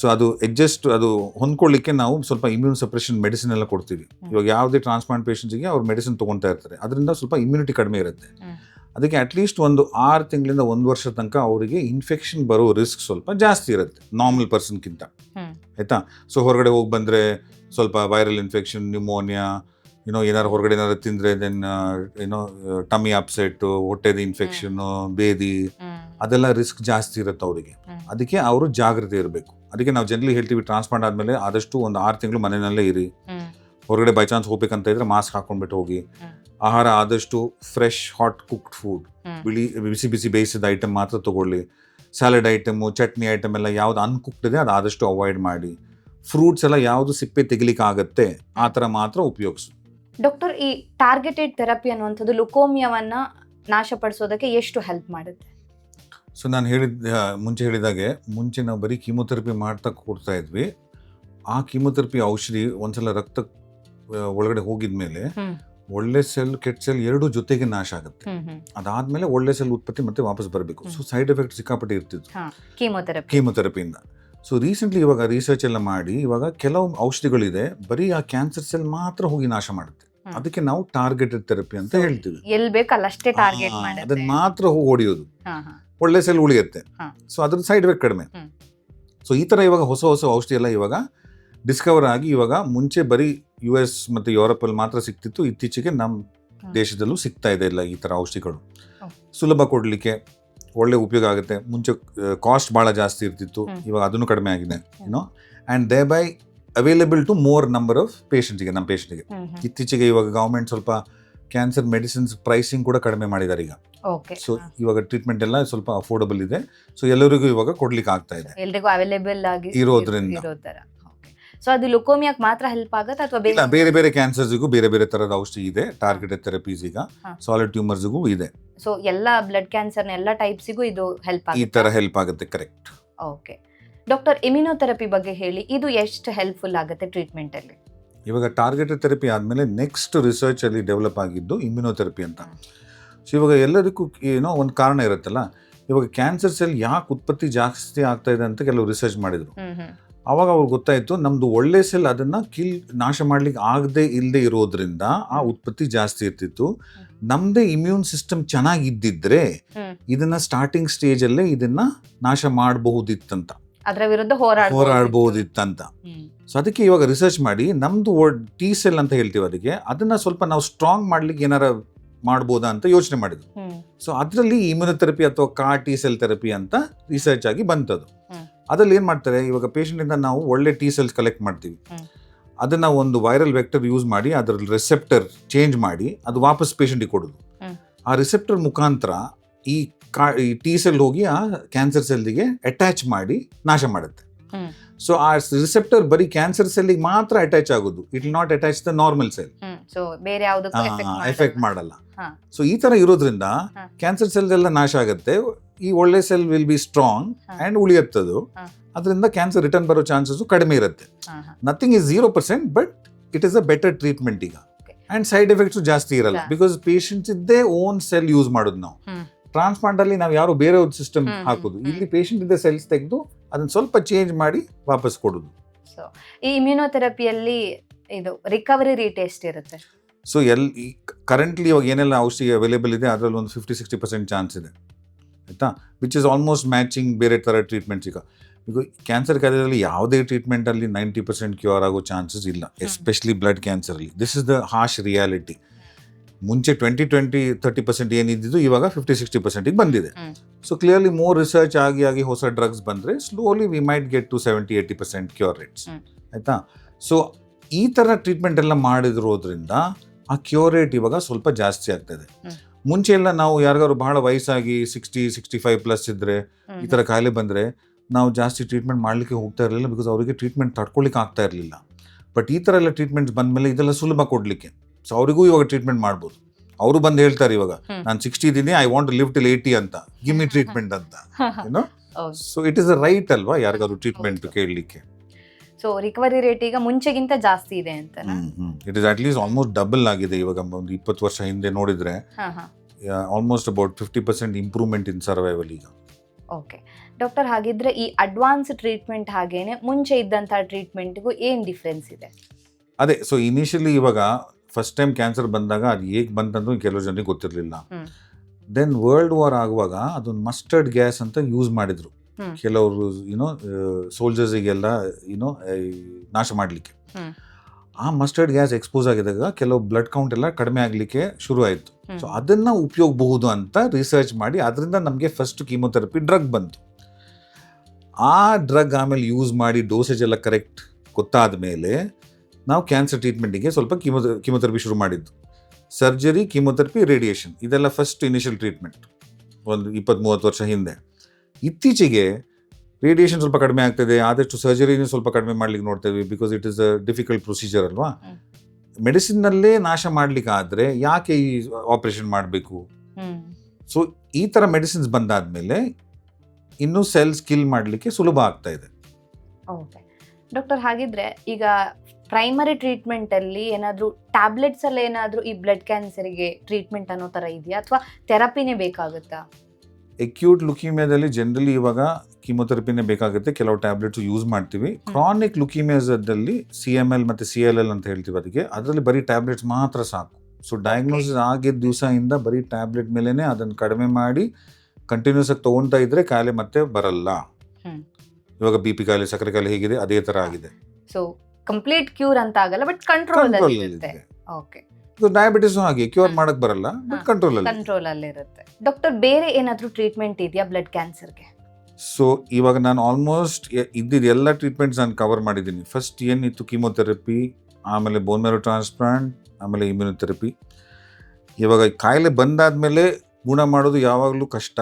ಸೊ ಅದು ಅಡ್ಜಸ್ಟ್ ಅದು ಹೊಂದ್ಕೊಳ್ಳಿಕ್ಕೆ ನಾವು ಸ್ವಲ್ಪ ಇಮ್ಯೂನ್ ಸಪ್ರೇಷನ್ ಮೆಡಿಸಿನ್ ಎಲ್ಲ ಕೊಡ್ತೀವಿ. ಇವಾಗ ಯಾವುದೇ ಟ್ರಾನ್ಸ್ಪ್ಲಾಂಟ್ ಪೇಷಂಟ್ಸ್ಗೆ ಅವ್ರು ಮೆಡಿಸಿನ್ ತೊಗೊಳ್ತಾ ಇರ್ತಾರೆ. ಅದರಿಂದ ಸ್ವಲ್ಪ ಇಮ್ಯುನಿಟಿ ಕಡಿಮೆ ಇರುತ್ತೆ. ಅದಕ್ಕೆ ಅಟ್ಲೀಸ್ಟ್ ಒಂದು ಆರು ತಿಂಗಳಿಂದ ಒಂದು ವರ್ಷ ತನಕ ಅವರಿಗೆ ಇನ್ಫೆಕ್ಷನ್ ಬರೋ ರಿಸ್ಕ್ ಸ್ವಲ್ಪ ಜಾಸ್ತಿ ಇರುತ್ತೆ ನಾರ್ಮಲ್ ಪರ್ಸನ್ಗಿಂತ ಆಯ್ತಾ? ಸೊ ಹೊರಗಡೆ ಹೋಗಿ ಬಂದರೆ ಸ್ವಲ್ಪ ವೈರಲ್ ಇನ್ಫೆಕ್ಷನ್ ನ್ಯೂಮೋನಿಯಾ ಏನೋ ಏನಾರು ಹೊರಗಡೆ ಏನಾರು ತಿಂದ್ರೆ ದೆನ್ ಏನೋ ಟಮಿ ಅಪ್ಸೆಟ್ ಹೊಟ್ಟೆದ ಇನ್ಫೆಕ್ಷನ್ ಬೇದಿ ಅದೆಲ್ಲ ರಿಸ್ಕ್ ಜಾಸ್ತಿ ಇರುತ್ತೆ ಅವರಿಗೆ. ಅದಕ್ಕೆ ಅವರು ಜಾಗ್ರತೆ ಇರಬೇಕು. ಅದಕ್ಕೆ ನಾವು ಜನರಲಿ ಹೇಳ್ತೀವಿ ಟ್ರಾನ್ಸ್ಪ್ಲಾಂಟ್ ಆದಮೇಲೆ ಆದಷ್ಟು ಒಂದು ಆರು ತಿಂಗಳು ಮನೆಯಲ್ಲೇ ಇರಿ. ಹೊರಗಡೆ ಬೈ ಚಾನ್ಸ್ ಹೋಗ್ಬೇಕಂತ ಇದ್ರೆ ಮಾಸ್ಕ್ ಹಾಕೊಂಡ್ಬಿಟ್ಟು ಹೋಗಿ. ಆಹಾರ ಆದಷ್ಟು ಫ್ರೆಶ್ ಹಾಟ್ ಕುಕ್ಡ್ ಫುಡ್. ಬಿಳಿ ಬಿಸಿ ಬಿಸಿ ಬೇಯಿಸಿದ ಐಟಮ್ ಮಾತ್ರ ತಗೊಳ್ಳಿ. ಸ್ಯಾಲಡ್ ಐಟಮ್ ಚಟ್ನಿ ಐಟಮ್ ಎಲ್ಲ ಯಾವ್ದು ಅನ್ಕುಕ್ಡ್ ಇದೆ ಅದು ಆದಷ್ಟು ಅವಾಯ್ಡ್ ಮಾಡಿ. ಫ್ರೂಟ್ಸ್ ಎಲ್ಲ ಯಾವುದು ಸಿಪ್ಪೆ ತೆಗಿಲಿಕ್ಕೆ ಆಗತ್ತೆ ಆ ಥರ ಮಾತ್ರ ಉಪಯೋಗಿಸು. ಡಾಕ್ಟರ್ ಈ ಟಾರ್ಗೆಟೆಡ್ ಥೆರಪಿ ಅನ್ನುವಂಥದ್ದು ಲುಕೋಮಿಯಾವನ್ನು ನಾಶಪಡಿಸೋದಕ್ಕೆ ಎಷ್ಟು ಹೆಲ್ಪ್ ಮಾಡುತ್ತೆ? ಸೊ ನಾನು ಹೇಳಿದ ಮುಂಚೆ ಹೇಳಿದಾಗೆ ಮುಂಚೆ ನಾವು ಬರೀ ಕೀಮೊಥೆರಪಿ ಮಾಡ್ತಾ ಕೊಡ್ತಾ ಇದ್ವಿ. ಆ ಕೀಮೊಥೆರಪಿ ಔಷಧಿ ಒಂದ್ಸಲ ರಕ್ತ ಒಳಗಡೆ ಹೋಗಿದ್ಮೇಲೆ ಮೇಲೆ ಒಳ್ಳೆ ಸೆಲ್ ಕೆಟ್ಟ ಸೆಲ್ ಎರಡು ಜೊತೆಗೆ ನಾಶ ಆಗುತ್ತೆ. ಅದಾದ್ಮೇಲೆ ಒಳ್ಳೆ ಸೆಲ್ ಉತ್ಪತ್ತಿ ಮತ್ತೆ ವಾಪಸ್ ಬರಬೇಕು. ಸೊ ಸೈಡ್ ಎಫೆಕ್ಟ್ ಸಿಕ್ಕಾಪಟ್ಟೆ ಇರ್ತಿತ್ತು. ಕೀಮೋಥೆರಪಿ ಕೀಮೊಥೆರಪಿಯಿಂದ ಸೊ ರೀಸೆಂಟ್ಲಿ ಇವಾಗ ರಿಸರ್ಚ್ ಎಲ್ಲ ಮಾಡಿ ಇವಾಗ ಕೆಲವು ಔಷಧಿಗಳಿದೆ ಬರೀ ಆ ಕ್ಯಾನ್ಸರ್ ಸೆಲ್ ಮಾತ್ರ ಹೋಗಿ ನಾಶ ಮಾಡುತ್ತೆ. ಅದಕ್ಕೆ ನಾವು ಟಾರ್ಗೆಟೆಡ್ ಥೆರಪಿ ಅಂತ ಹೇಳ್ತೀವಿ. ಎಲ್ಲಿ ಬೇಕು ಅಲ್ಲಷ್ಟೇ ಟಾರ್ಗೆಟ್ ಮಾಡುತ್ತೆ ಅದನ್ನ ಮಾತ್ರ ಹೋಗಿ ಹೊಡೆಯೋದು. ಒಳ್ಳೆ ಸೆಲ್ ಉಳಿಯುತ್ತೆ. ಸೊ ಅದ್ರ ಸೈಡ್ ಎಫೆಕ್ಟ್ ಕಡಿಮೆ. ಸೊ ಈ ಥರ ಇವಾಗ ಹೊಸ ಹೊಸ ಔಷಧಿ ಎಲ್ಲ ಇವಾಗ ಡಿಸ್ಕವರ್ ಆಗಿ ಇವಾಗ ಮುಂಚೆ ಬರೀ ಯು ಎಸ್ ಮತ್ತು ಯುರೋಪಲ್ಲಿ ಮಾತ್ರ ಸಿಕ್ತಿತ್ತು ಇತ್ತೀಚೆಗೆ ನಮ್ಮ ದೇಶದಲ್ಲೂ ಸಿಗ್ತಾ ಇದೆ ಇಲ್ಲ ಈ ಥರ ಔಷಧಿಗಳು. ಸುಲಭ ಕೊಡಲಿಕ್ಕೆ ಒಳ್ಳೆ ಉಪಯೋಗ ಆಗುತ್ತೆ. ಮುಂಚೆ ಕಾಸ್ಟ್ ಭಾಳ ಜಾಸ್ತಿ ಇರ್ತಿತ್ತು. ಇವಾಗ ಅದನ್ನು ಕಡಿಮೆ ಆಗಿದೆ ಏನೋ and they by available to more number of ಪೇಷಂಟ್ಸ್ಗೆ ನಮ್ಮ ಪೇಷಂಟ್ಗೆ ಇತ್ತೀಚೆಗೆ ಇವಾಗ ಗೌರ್ಮೆಂಟ್ ಸ್ವಲ್ಪ ಕ್ಯಾನ್ಸರ್ ಮೆಡಿಸಿನ್ಸ್ ಪ್ರೈಸಿಂಗ್ ಕೂಡ ಕಡಿಮೆ ಮಾಡಿದ್ದಾರೆ ಈಗ. ಸೊ ಇವಾಗ ಟ್ರೀಟ್ಮೆಂಟ್ ಎಲ್ಲ ಸ್ವಲ್ಪ ಅಫೋರ್ಡಬಲ್ ಇದೆ. ಸೊ ಎಲ್ಲರಿಗೂ ಇವಾಗ ಕೊಡ್ಲಿಕ್ಕೆ ಆಗ್ತಾ ಇದೆ. ಎಲ್ರಿಗೂ ಅವೈಲೇಬಲ್ ಆಗಿ ಇರೋದ್ರಿಂದ. ಸೊ ಅದು ಲುಕೋಮಿಯಾಕ್ ಮಾತ್ರ ಹೆಲ್ಪ್ ಆಗುತ್ತೆ ಅಥವಾ ಇಲ್ಲ ಬೇರೆ ಬೇರೆ ಬೇರೆ ಕ್ಯಾನ್ಸರ್ಸ್ಗೂ ಬೇರೆ ಬೇರೆ ತರದ ಔಷಧಿ ಇದೆ ಟಾರ್ಗೆಟೆಡ್ ಥೆರಪೀಸ್ ಈಗ. ಸಾಲಿಡ್ ಟ್ಯೂಮರ್ಸ್ಗೂ ಇದೆ. ಸೊ ಎಲ್ಲ ಬ್ಲಡ್ ಕ್ಯಾನ್ಸರ್ನ ಎಲ್ಲ ಟೈಪ್ಸಿಗೂ ಇದು ಹೆಲ್ಪ್ ಈ ಆಗುತ್ತೆ. ತರ ಹೆಲ್ಪ್ ಆಗುತ್ತೆ ಕರೆಕ್ಟ್ ಓಕೆ ಡಾಕ್ಟರ್ ಇಮ್ಯುನೋಥೆರಪಿ ಬಗ್ಗೆ ಹೇಳಿ ಇದು ಎಷ್ಟು ಹೆಲ್ಪ್ಫುಲ್ ಆಗುತ್ತೆ ಟ್ರೀಟ್ಮೆಂಟ್ ಅಲ್ಲಿ? ಇವಾಗ ಟಾರ್ಗೆಟೆಡ್ ಥೆರಪಿ ಆದಮೇಲೆ ನೆಕ್ಸ್ಟ್ ರಿಸರ್ಚ್ ಅಲ್ಲಿ ಡೆವಲಪ್ ಆಗಿದ್ದು ಇಮ್ಯುನೋಥೆರಪಿ ಅಂತ. ಸೊ ಇವಾಗ ಎಲ್ಲದಕ್ಕೂ ಏನೋ ಒಂದು ಕಾರಣ ಇರುತ್ತಲ್ಲ ಇವಾಗ ಕ್ಯಾನ್ಸರ್ ಸೆಲ್ ಯಾಕೆ ಉತ್ಪತ್ತಿ ಜಾಸ್ತಿ ಆಗ್ತಾ ಇದೆ ಅಂತ ಕೆಲವು ರಿಸರ್ಚ್ ಮಾಡಿದ್ರು. ಅವಾಗ ಅವ್ರಿಗೆ ಗೊತ್ತಾಯ್ತು ನಮ್ದು ಒಳ್ಳೆ ಸೆಲ್ ಅದನ್ನ ಕಿಲ್ ನಾಶ ಮಾಡ್ಲಿಕ್ಕೆ ಆಗದೆ ಇಲ್ಲದೆ ಇರೋದ್ರಿಂದ ಆ ಉತ್ಪತ್ತಿ ಜಾಸ್ತಿ ಇರ್ತಿತ್ತು. ನಮ್ದೇ ಇಮ್ಯೂನ್ ಸಿಸ್ಟಮ್ ಚೆನ್ನಾಗಿದ್ದಿದ್ರೆ. ಇದನ್ನ ಸ್ಟಾರ್ಟಿಂಗ್ ಸ್ಟೇಜ್ ಅಲ್ಲೇ ಇದನ್ನ ನಾಶ ಮಾಡಬಹುದಿತ್ತಂತ. ಅದರ ವಿರುದ್ಧ ಹೋರಾಡ ಹೋರಾಡಬಹುದಿತ್ತಂತ ಸೊ ಅದಕ್ಕೆ ಇವಾಗ ರಿಸರ್ಚ್ ಮಾಡಿ ನಮ್ದು ಟಿ ಸೆಲ್ ಅಂತ ಹೇಳ್ತೀವಿ ಅದಕ್ಕೆ ಅದನ್ನ ಸ್ವಲ್ಪ ನಾವು ಸ್ಟ್ರಾಂಗ್ ಮಾಡ್ಲಿಕ್ಕೆ ಏನಾರ ಮಾಡ್ಬೋದಾ ಅಂತ ಯೋಚನೆ ಮಾಡಿದ್ವಿ. ಸೊ ಅದರಲ್ಲಿ ಇಮ್ಯುನೋಥೆರಪಿ ಅಥವಾ ಕಾ ಟಿ ಸೆಲ್ ಥೆರಪಿ ಅಂತ ರಿಸರ್ಚ್ ಆಗಿ ಬಂತದು. ಅದ್ರಲ್ಲಿ ಏನು ಮಾಡ್ತಾರೆ ಇವಾಗ ಪೇಷೆಂಟಿಂದ ಇಂದ ನಾವು ಒಳ್ಳೆ ಟಿ ಸೆಲ್ಸ್ ಕಲೆಕ್ಟ್ ಮಾಡ್ತೀವಿ. ಅದನ್ನ ಒಂದು ವೈರಲ್ ವೆಕ್ಟರ್ ಯೂಸ್ ಮಾಡಿ ಅದರ ರಿಸೆಪ್ಟರ್ ಚೇಂಜ್ ಮಾಡಿ ಅದು ವಾಪಸ್ ಪೇಷೆಂಟಿಗೆ ಕೊಡೋದು. ಆ ರಿಸೆಪ್ಟರ್ ಮುಖಾಂತರ ಈ ಕಾ ಈ ಟಿ ಸೆಲ್ ಹೋಗಿ ಆ ಕ್ಯಾನ್ಸರ್ ಸೆಲ್ಗೆ ಅಟ್ಯಾಚ್ ಮಾಡಿ ನಾಶ ಮಾಡುತ್ತೆ. ಸೊ ಆ ರಿಸೆಪ್ಟರ್ ಬರೀ ಕ್ಯಾನ್ಸರ್ ಸೆಲ್ಗೆ ಮಾತ್ರ ಅಟ್ಯಾಚ್ ಆಗೋದು. It will not attach the normal cell effect ಮಾಡಲ್ಲ. ಸೊ ಈ ತರ ಇರೋದ್ರಿಂದ ಕ್ಯಾನ್ಸರ್ ಸೆಲ್ ಎಲ್ಲ ನಾಶ ಆಗುತ್ತೆ. ಈ ಒಳ್ಳೆ cell will be strong. And ಉಳಿಯತ್ತದು. ಅದರಿಂದ ಕ್ಯಾನ್ಸರ್ ರಿಟರ್ನ್ ಬರೋ ಚಾನ್ಸಸ್ ಕಡಿಮೆ ಇರುತ್ತೆ. Nothing is zero percent but it is a better treatment ಈಗ. ಅಂಡ್ ಸೈಡ್ ಎಫೆಕ್ಟ್ಸ್ ಜಾಸ್ತಿ ಇರಲ್ಲ. ಬಿಕಾಸ್ ಪೇಷಂಟ್ಸ್ ಇದ್ದೇ ಓನ್ ಸೆಲ್ ಯೂಸ್ ಮಾಡೋದು ನಾವು. ಟ್ರಾನ್ಸ್ಪ್ಲಾಂಟ್ ಅಲ್ಲಿ ನಾವು ಯಾರು ಬೇರೆ ಸಿಸ್ಟಮ್ ಹ್ಮ್, ಹ್ಮ್, ಹಾಕೋದು. ಇಲ್ಲಿ ಪೇಷಂಟ್ ಇದ್ದ ಸೆಲ್ಸ್ ತೆಗೆದು ಅದನ್ನ ಸ್ವಲ್ಪ ಚೇಂಜ್ ಮಾಡಿ ವಾಪಸ್ ಕೊಡೋದು. ಸೊ ಈ ಇಮ್ಯುನೋಥೆರಪಿಯಲ್ಲಿ ಇದು ರಿಕವರಿ ರೇಟ್ ಎಷ್ಟಿರುತ್ತೆ ಸೊ ಎಲ್ ಕರೆಂಟ್ಲಿ ಇವಾಗ ಏನೆಲ್ಲ ಔಷಧಿ ಅವೈಲೇಬಲ್ ಇದೆ ಅದರಲ್ಲಿ ಒಂದು ಫಿಫ್ಟಿ ಸಿಕ್ಸ್ಟಿ ಪರ್ಸೆಂಟ್ ಚಾನ್ಸ್ ಇದೆ. ಆಯಿತಾ? ವಿಚ್ ಇಸ್ ಆಲ್ಮೋಸ್ಟ್ ಮ್ಯಾಚಿಂಗ್ ಬೇರೆ ಥರ ಟ್ರೀಟ್ಮೆಂಟ್ಸ್ ಈಗ ಈಗ ಕ್ಯಾನ್ಸರ್ ಕಾಯಿಲೆಯಲ್ಲಿ ಯಾವುದೇ ಟ್ರೀಟ್ಮೆಂಟಲ್ಲಿ ನೈಂಟಿ ಪರ್ಸೆಂಟ್ ಕ್ಯೂರ್ ಆಗೋ ಚಾನ್ಸಸ್ ಇಲ್ಲ. Especially blood ಕ್ಯಾನ್ಸರಲ್ಲಿ this is the harsh reality ಮುಂಚೆ ಟ್ವೆಂಟಿ ಟ್ವೆಂಟಿ ತರ್ಟಿ ಪರ್ಸೆಂಟ್ ಏನಿದ್ದಿದ್ದು ಇವಾಗ ಫಿಫ್ಟಿ ಸಿಕ್ಸ್ಟಿ ಪರ್ಸೆಂಟಿಗೆ ಬಂದಿದೆ. ಸೊ ಕ್ಲಿಯರ್ಲಿ ಮೋರ್ ರಿಸರ್ಚ್ ಆಗಿ ಆಗಿ ಹೊಸ ಡ್ರಗ್ಸ್ ಬಂದರೆ slowly we might get to seventy eighty percent cure rates. ಆಯಿತಾ? ಸೊ ಈ ಥರ ಟ್ರೀಟ್ಮೆಂಟ್ ಎಲ್ಲ ಮಾಡಿದ್ರೋದ್ರಿಂದ ಆ ಕ್ಯೂರ್ ರೇಟ್ ಇವಾಗ ಸ್ವಲ್ಪ ಜಾಸ್ತಿ ಆಗ್ತದೆ. ಮುಂಚೆ ಎಲ್ಲ ನಾವು ಯಾರಿಗಾದ್ರು ಬಹಳ ವಯಸ್ಸಾಗಿ ಸಿಕ್ಸ್ಟಿ ಸಿಕ್ಸ್ಟಿ ಫೈವ್ ಪ್ಲಸ್ ಇದ್ರೆ ಈ ತರ ಕಾಯಿಲೆ ಬಂದ್ರೆ ನಾವು ಜಾಸ್ತಿ ಟ್ರೀಟ್ಮೆಂಟ್ ಮಾಡ್ಲಿಕ್ಕೆ ಹೋಗ್ತಾ ಇರಲಿಲ್ಲ ಬಿಕಾಸ್ ಅವರಿಗೆ ಟ್ರೀಟ್ಮೆಂಟ್ ತಡ್ಕೊಳ್ಳಿಕ್ಕೆ ಆಗ್ತಾ ಇರಲಿಲ್ಲ. ಬಟ್ ಈ ತರ ಎಲ್ಲ ಟ್ರೀಟ್ಮೆಂಟ್ಸ್ ಬಂದ್ಮೇಲೆ ಇದೆಲ್ಲ ಸುಲಭ ಕೊಡಲಿಕ್ಕೆ. ಸೊ ಅವರಿಗೂ ಇವಾಗ ಟ್ರೀಟ್ಮೆಂಟ್ ಮಾಡ್ಬೋದು. ಅವರು ಬಂದು ಹೇಳ್ತಾರೆ ಇವಾಗ. ನಾನು ಸಿಕ್ಸ್ಟಿ ಇದ್ದೀನಿ I want live till eighty ಅಂತ. ಗಿಮ್ ಮಿ ಟ್ರೀಟ್ಮೆಂಟ್ ಅಂತ. ಏನೋ so it is a right ಅಲ್ವಾ ಯಾರಿಗಾದ್ರು ಟ್ರೀಟ್ಮೆಂಟ್. ಕೇಳಲಿಕ್ಕೆ? ಸೊ ರಿಕವರಿ ರೇಟ್ ಈಗ ಮುಂಚೆಗಿಂತ ಜಾಸ್ತಿ ಇದೆ ಅಂತ it is at least almost double ಆಗಿದೆ ಇವಾಗ ಒಂದು ಇಪ್ಪತ್ತು ವರ್ಷ ಹಿಂದೆ ನೋಡಿದ್ರೆ. Almost about fifty percent improvement in survival ಈಗ. ಓಕೆ ಡಾಕ್ಟರ್ ಹಾಗಿದ್ರೆ ಈ ಅಡ್ವಾನ್ಸ್ ಟ್ರೀಟ್ಮೆಂಟ್ ಹಾಗೇನೆ ಮುಂಚೆ ಇದ್ದಂಥ ಟ್ರೀಟ್ಮೆಂಟ್ಗೂ ಏನ್ ಡಿಫ್ರೆನ್ಸ್ ಇದೆ? ಅದೇ ಸೊ ಇನಿಷಿಯಲಿ ಇವಾಗ ಫಸ್ಟ್ ಟೈಮ್ ಕ್ಯಾನ್ಸರ್ ಬಂದಾಗ ಅದು ಹೇಗೆ ಬಂತಂದು ಕೆಲವು ಜನರಿಗೆ ಗೊತ್ತಿರಲಿಲ್ಲ. ದೆನ್ ವರ್ಲ್ಡ್ ವಾರ್ ಆಗುವಾಗ ಅದೊಂದು ಮಸ್ಟರ್ಡ್ ಗ್ಯಾಸ್ ಅಂತ ಯೂಸ್ ಮಾಡಿದ್ರು. ಕೆಲವರು ಏನೋ ಸೋಲ್ಜರ್ಸಿಗೆಲ್ಲ ಏನೋ ನಾಶ ಮಾಡಲಿಕ್ಕೆ. ಆ ಮಸ್ಟರ್ಡ್ ಗ್ಯಾಸ್ ಎಕ್ಸ್ಪೋಸ್ ಆಗಿದಾಗ ಕೆಲವು ಬ್ಲಡ್ ಕೌಂಟ್ ಎಲ್ಲ ಕಡಿಮೆ ಆಗಲಿಕ್ಕೆ ಶುರು ಆಯಿತು. ಸೊ ಅದನ್ನ ಉಪಯೋಗಬಹುದು ಅಂತ ರಿಸರ್ಚ್ ಮಾಡಿ ಅದರಿಂದ ನಮಗೆ ಫಸ್ಟ್ ಕೀಮೋಥೆರಪಿ ಡ್ರಗ್ ಬಂತು. ಆ ಡ್ರಗ್ ಆಮೇಲೆ ಯೂಸ್ ಮಾಡಿ ಡೋಸೇಜ್ ಎಲ್ಲ ಕರೆಕ್ಟ್ ಗೊತ್ತಾದ ಮೇಲೆ ನಾವು ಕ್ಯಾನ್ಸರ್ ಟ್ರೀಟ್ಮೆಂಟಿಗೆ ಸ್ವಲ್ಪ ಕೀಮೋ ಕೀಮೋಥೆರಪಿ ಶುರು ಮಾಡಿದ್ದು. ಸರ್ಜರಿ ಕೀಮೋಥೆರಪಿ ರೇಡಿಯೇಷನ್ ಇದೆಲ್ಲ ಫಸ್ಟ್ ಇನಿಷಿಯಲ್ ಟ್ರೀಟ್ಮೆಂಟ್ ಒಂದು ಇಪ್ಪತ್ತ್ ಮೂವತ್ತು ವರ್ಷ ಹಿಂದೆ. ಇತ್ತೀಚೆಗೆ ರೇಡಿಯೇಷನ್ ಸ್ವಲ್ಪ ಕಡಿಮೆ ಆಗ್ತದೆ ಆದಷ್ಟು ಸರ್ಜರಿನೂ ಸ್ವಲ್ಪ ಕಡಿಮೆ ಮಾಡ್ಲಿಕ್ಕೆ ನೋಡ್ತೇವೆ because it is a difficult procedure ಅಲ್ವಾ. ಮೆಡಿಸಿನ್ನಲ್ಲೇ ನಾಶ ಮಾಡ್ಲಿಕ್ಕೆ ಆದರೆ ಯಾಕೆ ಈ ಆಪರೇಷನ್ ಮಾಡಬೇಕು? ಸೊ ಈ ಥರ ಮೆಡಿಸಿನ್ಸ್ ಬಂದಾದ್ಮೇಲೆ ಇನ್ನೂ ಸೆಲ್ಸ್ ಕಿಲ್ ಮಾಡಲಿಕ್ಕೆ ಸುಲಭ ಆಗ್ತಾ ಇದೆ. ಓಕೆ ಡಾಕ್ಟರ್ ಹಾಗಿದ್ರೆ ಈಗ ಪ್ರೈಮರಿ ಟ್ರೀಟ್ಮೆಂಟ್ ಅಲ್ಲಿ ಏನಾದ್ರೂ ಟ್ಯಾಬ್ಲೆಟ್ಸ್ ಅಲ್ಲಿ ಏನಾದ್ರೂ ಈ ಬ್ಲಡ್ ಕ್ಯಾನ್ಸರ್ಗೆ ಟ್ರೀಟ್ಮೆಂಟ್ ಅನ್ನೋ ಥರ ಇದೆಯಾ? ಅಥವಾ ಥೆರಪಿನೇ ಬೇಕಾಗುತ್ತಾ? ಎಕ್ಯೂಟ್ ಲುಕೀಮಿಯಾದಲ್ಲಿ ಜನರಲಿ ಇವಾಗ ಕೀಮೊಥೆರಪಿನೇ ಬೇಕಾಗುತ್ತೆ. ಕೆಲವು ಟ್ಯಾಬ್ಲೆಟ್ಸ್ ಯೂಸ್ ಮಾಡ್ತೀವಿ. ಕ್ರಾನಿಕ್ ಲುಕಿಮಿಯಾದಲ್ಲಿ ಸಿ ಎಂ ಎಲ್ ಮತ್ತು ಸಿ ಎಲ್ ಎಲ್ ಅಂತ ಹೇಳ್ತೀವಿ ಅದಕ್ಕೆ. ಅದರಲ್ಲಿ ಬರೀ ಟ್ಯಾಬ್ಲೆಟ್ಸ್ ಮಾತ್ರ ಸಾಕು. ಸೊ ಡಯಾಗ್ನೋಸಿಸ್ ಆಗಿದ್ದ ದಿವಸದಿಂದ ಬರೀ ಟ್ಯಾಬ್ಲೆಟ್ ಮೇಲೇ ಅದನ್ನು ಕಡಿಮೆ ಮಾಡಿ ಕಂಟಿನ್ಯೂಸ್ ಆಗಿ ತೊಗೊಳ್ತಾ ಇದ್ರೆ ಕಾಯಿಲೆ ಮತ್ತೆ ಬರಲ್ಲ. ಇವಾಗ ಬಿ ಪಿ ಕಾಯಿಲೆ ಸಕ್ಕರೆ ಕಾಯಿಲೆ ಹೇಗಿದೆ ಅದೇ ಥರ ಆಗಿದೆ. ಸೊ ಕಂಪ್ಲೀಟ್ ಕ್ಯೂರ್ ಅಂತ ಆಗಲ್ಲ ಬಟ್ ಕಂಟ್ರೋಲ್ ಓಕೆ ಡಯಾಬಿಟಿಸ್ ಹಾಗೆ ಕ್ಯೂರ್. ಮಾಡಕ್ ಬರಲ್ಲ ಬಟ್. ಕಂಟ್ರೋಲ್ ಅಲ್ಲಿ. ಕಂಟ್ರೋಲ್ ಅಲ್ಲಿ ಇರುತ್ತೆ. ಡಾಕ್ಟರ್ ಬೇರೆ ಏನಾದರೂ ಟ್ರೀಟ್ಮೆಂಟ್ ಇದೆಯಾ ಬ್ಲಡ್ ಕ್ಯಾನ್ಸರ್ಗೆ ಸೊ ಇವಾಗ ನಾನು ಆಲ್ಮೋಸ್ಟ್ ಇದ್ದಿದ್ದು ಎಲ್ಲ ಟ್ರೀಟ್ಮೆಂಟ್ಸ್ ನಾನು ಕವರ್ ಮಾಡಿದ್ದೀನಿ. ಫಸ್ಟ್ ಏನಿತ್ತು ಕೀಮೋಥೆರಪಿ ಆಮೇಲೆ ಬೋನ್ ಮೇರೋ ಟ್ರಾನ್ಸ್ಪ್ಲಾಂಟ್ ಆಮೇಲೆ ಇಮ್ಯುನೊಥೆರಪಿ ಇವಾಗ ಕಾಯಿಲೆ ಬಂದಾದ್ಮೇಲೆ ಗುಣ ಮಾಡೋದು ಯಾವಾಗಲೂ ಕಷ್ಟ.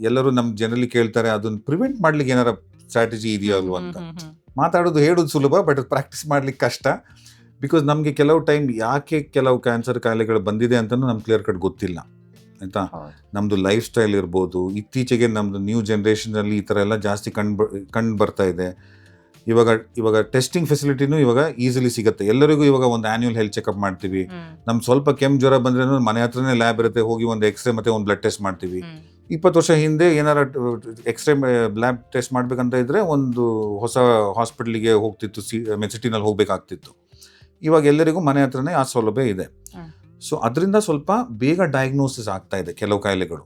ಎಲ್ಲರೂ ನಮ್ಮ ಜನರಲ್ಲಿ ಕೇಳ್ತಾರೆ ಅದನ್ನ ಪ್ರಿವೆಂಟ್ ಮಾಡ್ಲಿಕ್ಕೆ ಏನಾರ ಸ್ಟ್ರಾಟಜಿ ಇದೆಯೋ ಅಲ್ವಾ? ಅಂತ. ಮಾತಾಡೋದು ಹೇಳೋದು ಸುಲಭ ಬಟ್ ಪ್ರಾಕ್ಟೀಸ್ ಮಾಡ್ಲಿಕ್ಕೆ ಕಷ್ಟ. ಬಿಕಾಸ್ ನಮಗೆ ಕೆಲವು ಟೈಮ್ ಯಾಕೆ ಕೆಲವು ಕ್ಯಾನ್ಸರ್ ಕಾಯಿಲೆಗಳು ಬಂದಿದೆ ಅಂತಲೂ ನಮ್ಗೆ ಕ್ಲಿಯರ್ ಕಟ್ ಗೊತ್ತಿಲ್ಲ. ಆಯ್ತಾ? ನಮ್ಮದು ಲೈಫ್ ಸ್ಟೈಲ್ ಇರ್ಬೋದು ಇತ್ತೀಚೆಗೆ ನಮ್ಮದು ನ್ಯೂ ಜನ್ರೇಷನಲ್ಲಿ ಈ ಥರ ಎಲ್ಲ ಜಾಸ್ತಿ ಕಂಡು ಕಂಡು ಬರ್ತಾ ಇದೆ. ಇವಾಗ ಇವಾಗ ಟೆಸ್ಟಿಂಗ್ ಫೆಸಿಲಿಟಿನೂ ಇವಾಗ ಈಸಿಲಿ ಸಿಗುತ್ತೆ. ಎಲ್ಲರಿಗೂ ಇವಾಗ ಒಂದು ಆನ್ಯುವಲ್ ಹೆಲ್ತ್ ಚೆಕಪ್ ಮಾಡ್ತೀವಿ. ನಮ್ ಸ್ವಲ್ಪ ಕೆಮ್ಮು ಜ್ವರ ಬಂದ್ರೆ ಮನೆ ಹತ್ರನೇ ಲ್ಯಾಬ್ ಇರುತ್ತೆ ಹೋಗಿ ಒಂದು ಎಕ್ಸ್ರೇ ಮತ್ತೆ ಒಂದು ಬ್ಲಡ್ ಟೆಸ್ಟ್ ಮಾಡ್ತೀವಿ. ಇಪ್ಪತ್ತು ವರ್ಷ ಹಿಂದೆ ಏನಾರ ಎಕ್ಸ್ರೇ ಲ್ಯಾಬ್ ಟೆಸ್ಟ್ ಮಾಡ್ಬೇಕಂತ ಇದ್ರೆ ಒಂದು ಹೊಸ ಹಾಸ್ಪಿಟ್ಲಿಗೆ ಹೋಗ್ತಿತ್ತು ಸಿ ಮೆನ್ಸಿಟಿನಲ್ಲಿ ಹೋಗ್ಬೇಕಾಗ್ತಿತ್ತು. ಇವಾಗ ಎಲ್ಲರಿಗೂ ಮನೆ ಹತ್ರನೇ ಆ ಸೌಲಭ್ಯ ಇದೆ. ಸೊ ಅದರಿಂದ ಸ್ವಲ್ಪ ಬೇಗ ಡಯಾಗ್ನೋಸಿಸ್ ಆಗ್ತಾ ಇದೆ ಕೆಲವು ಕಾಯಿಲೆಗಳು.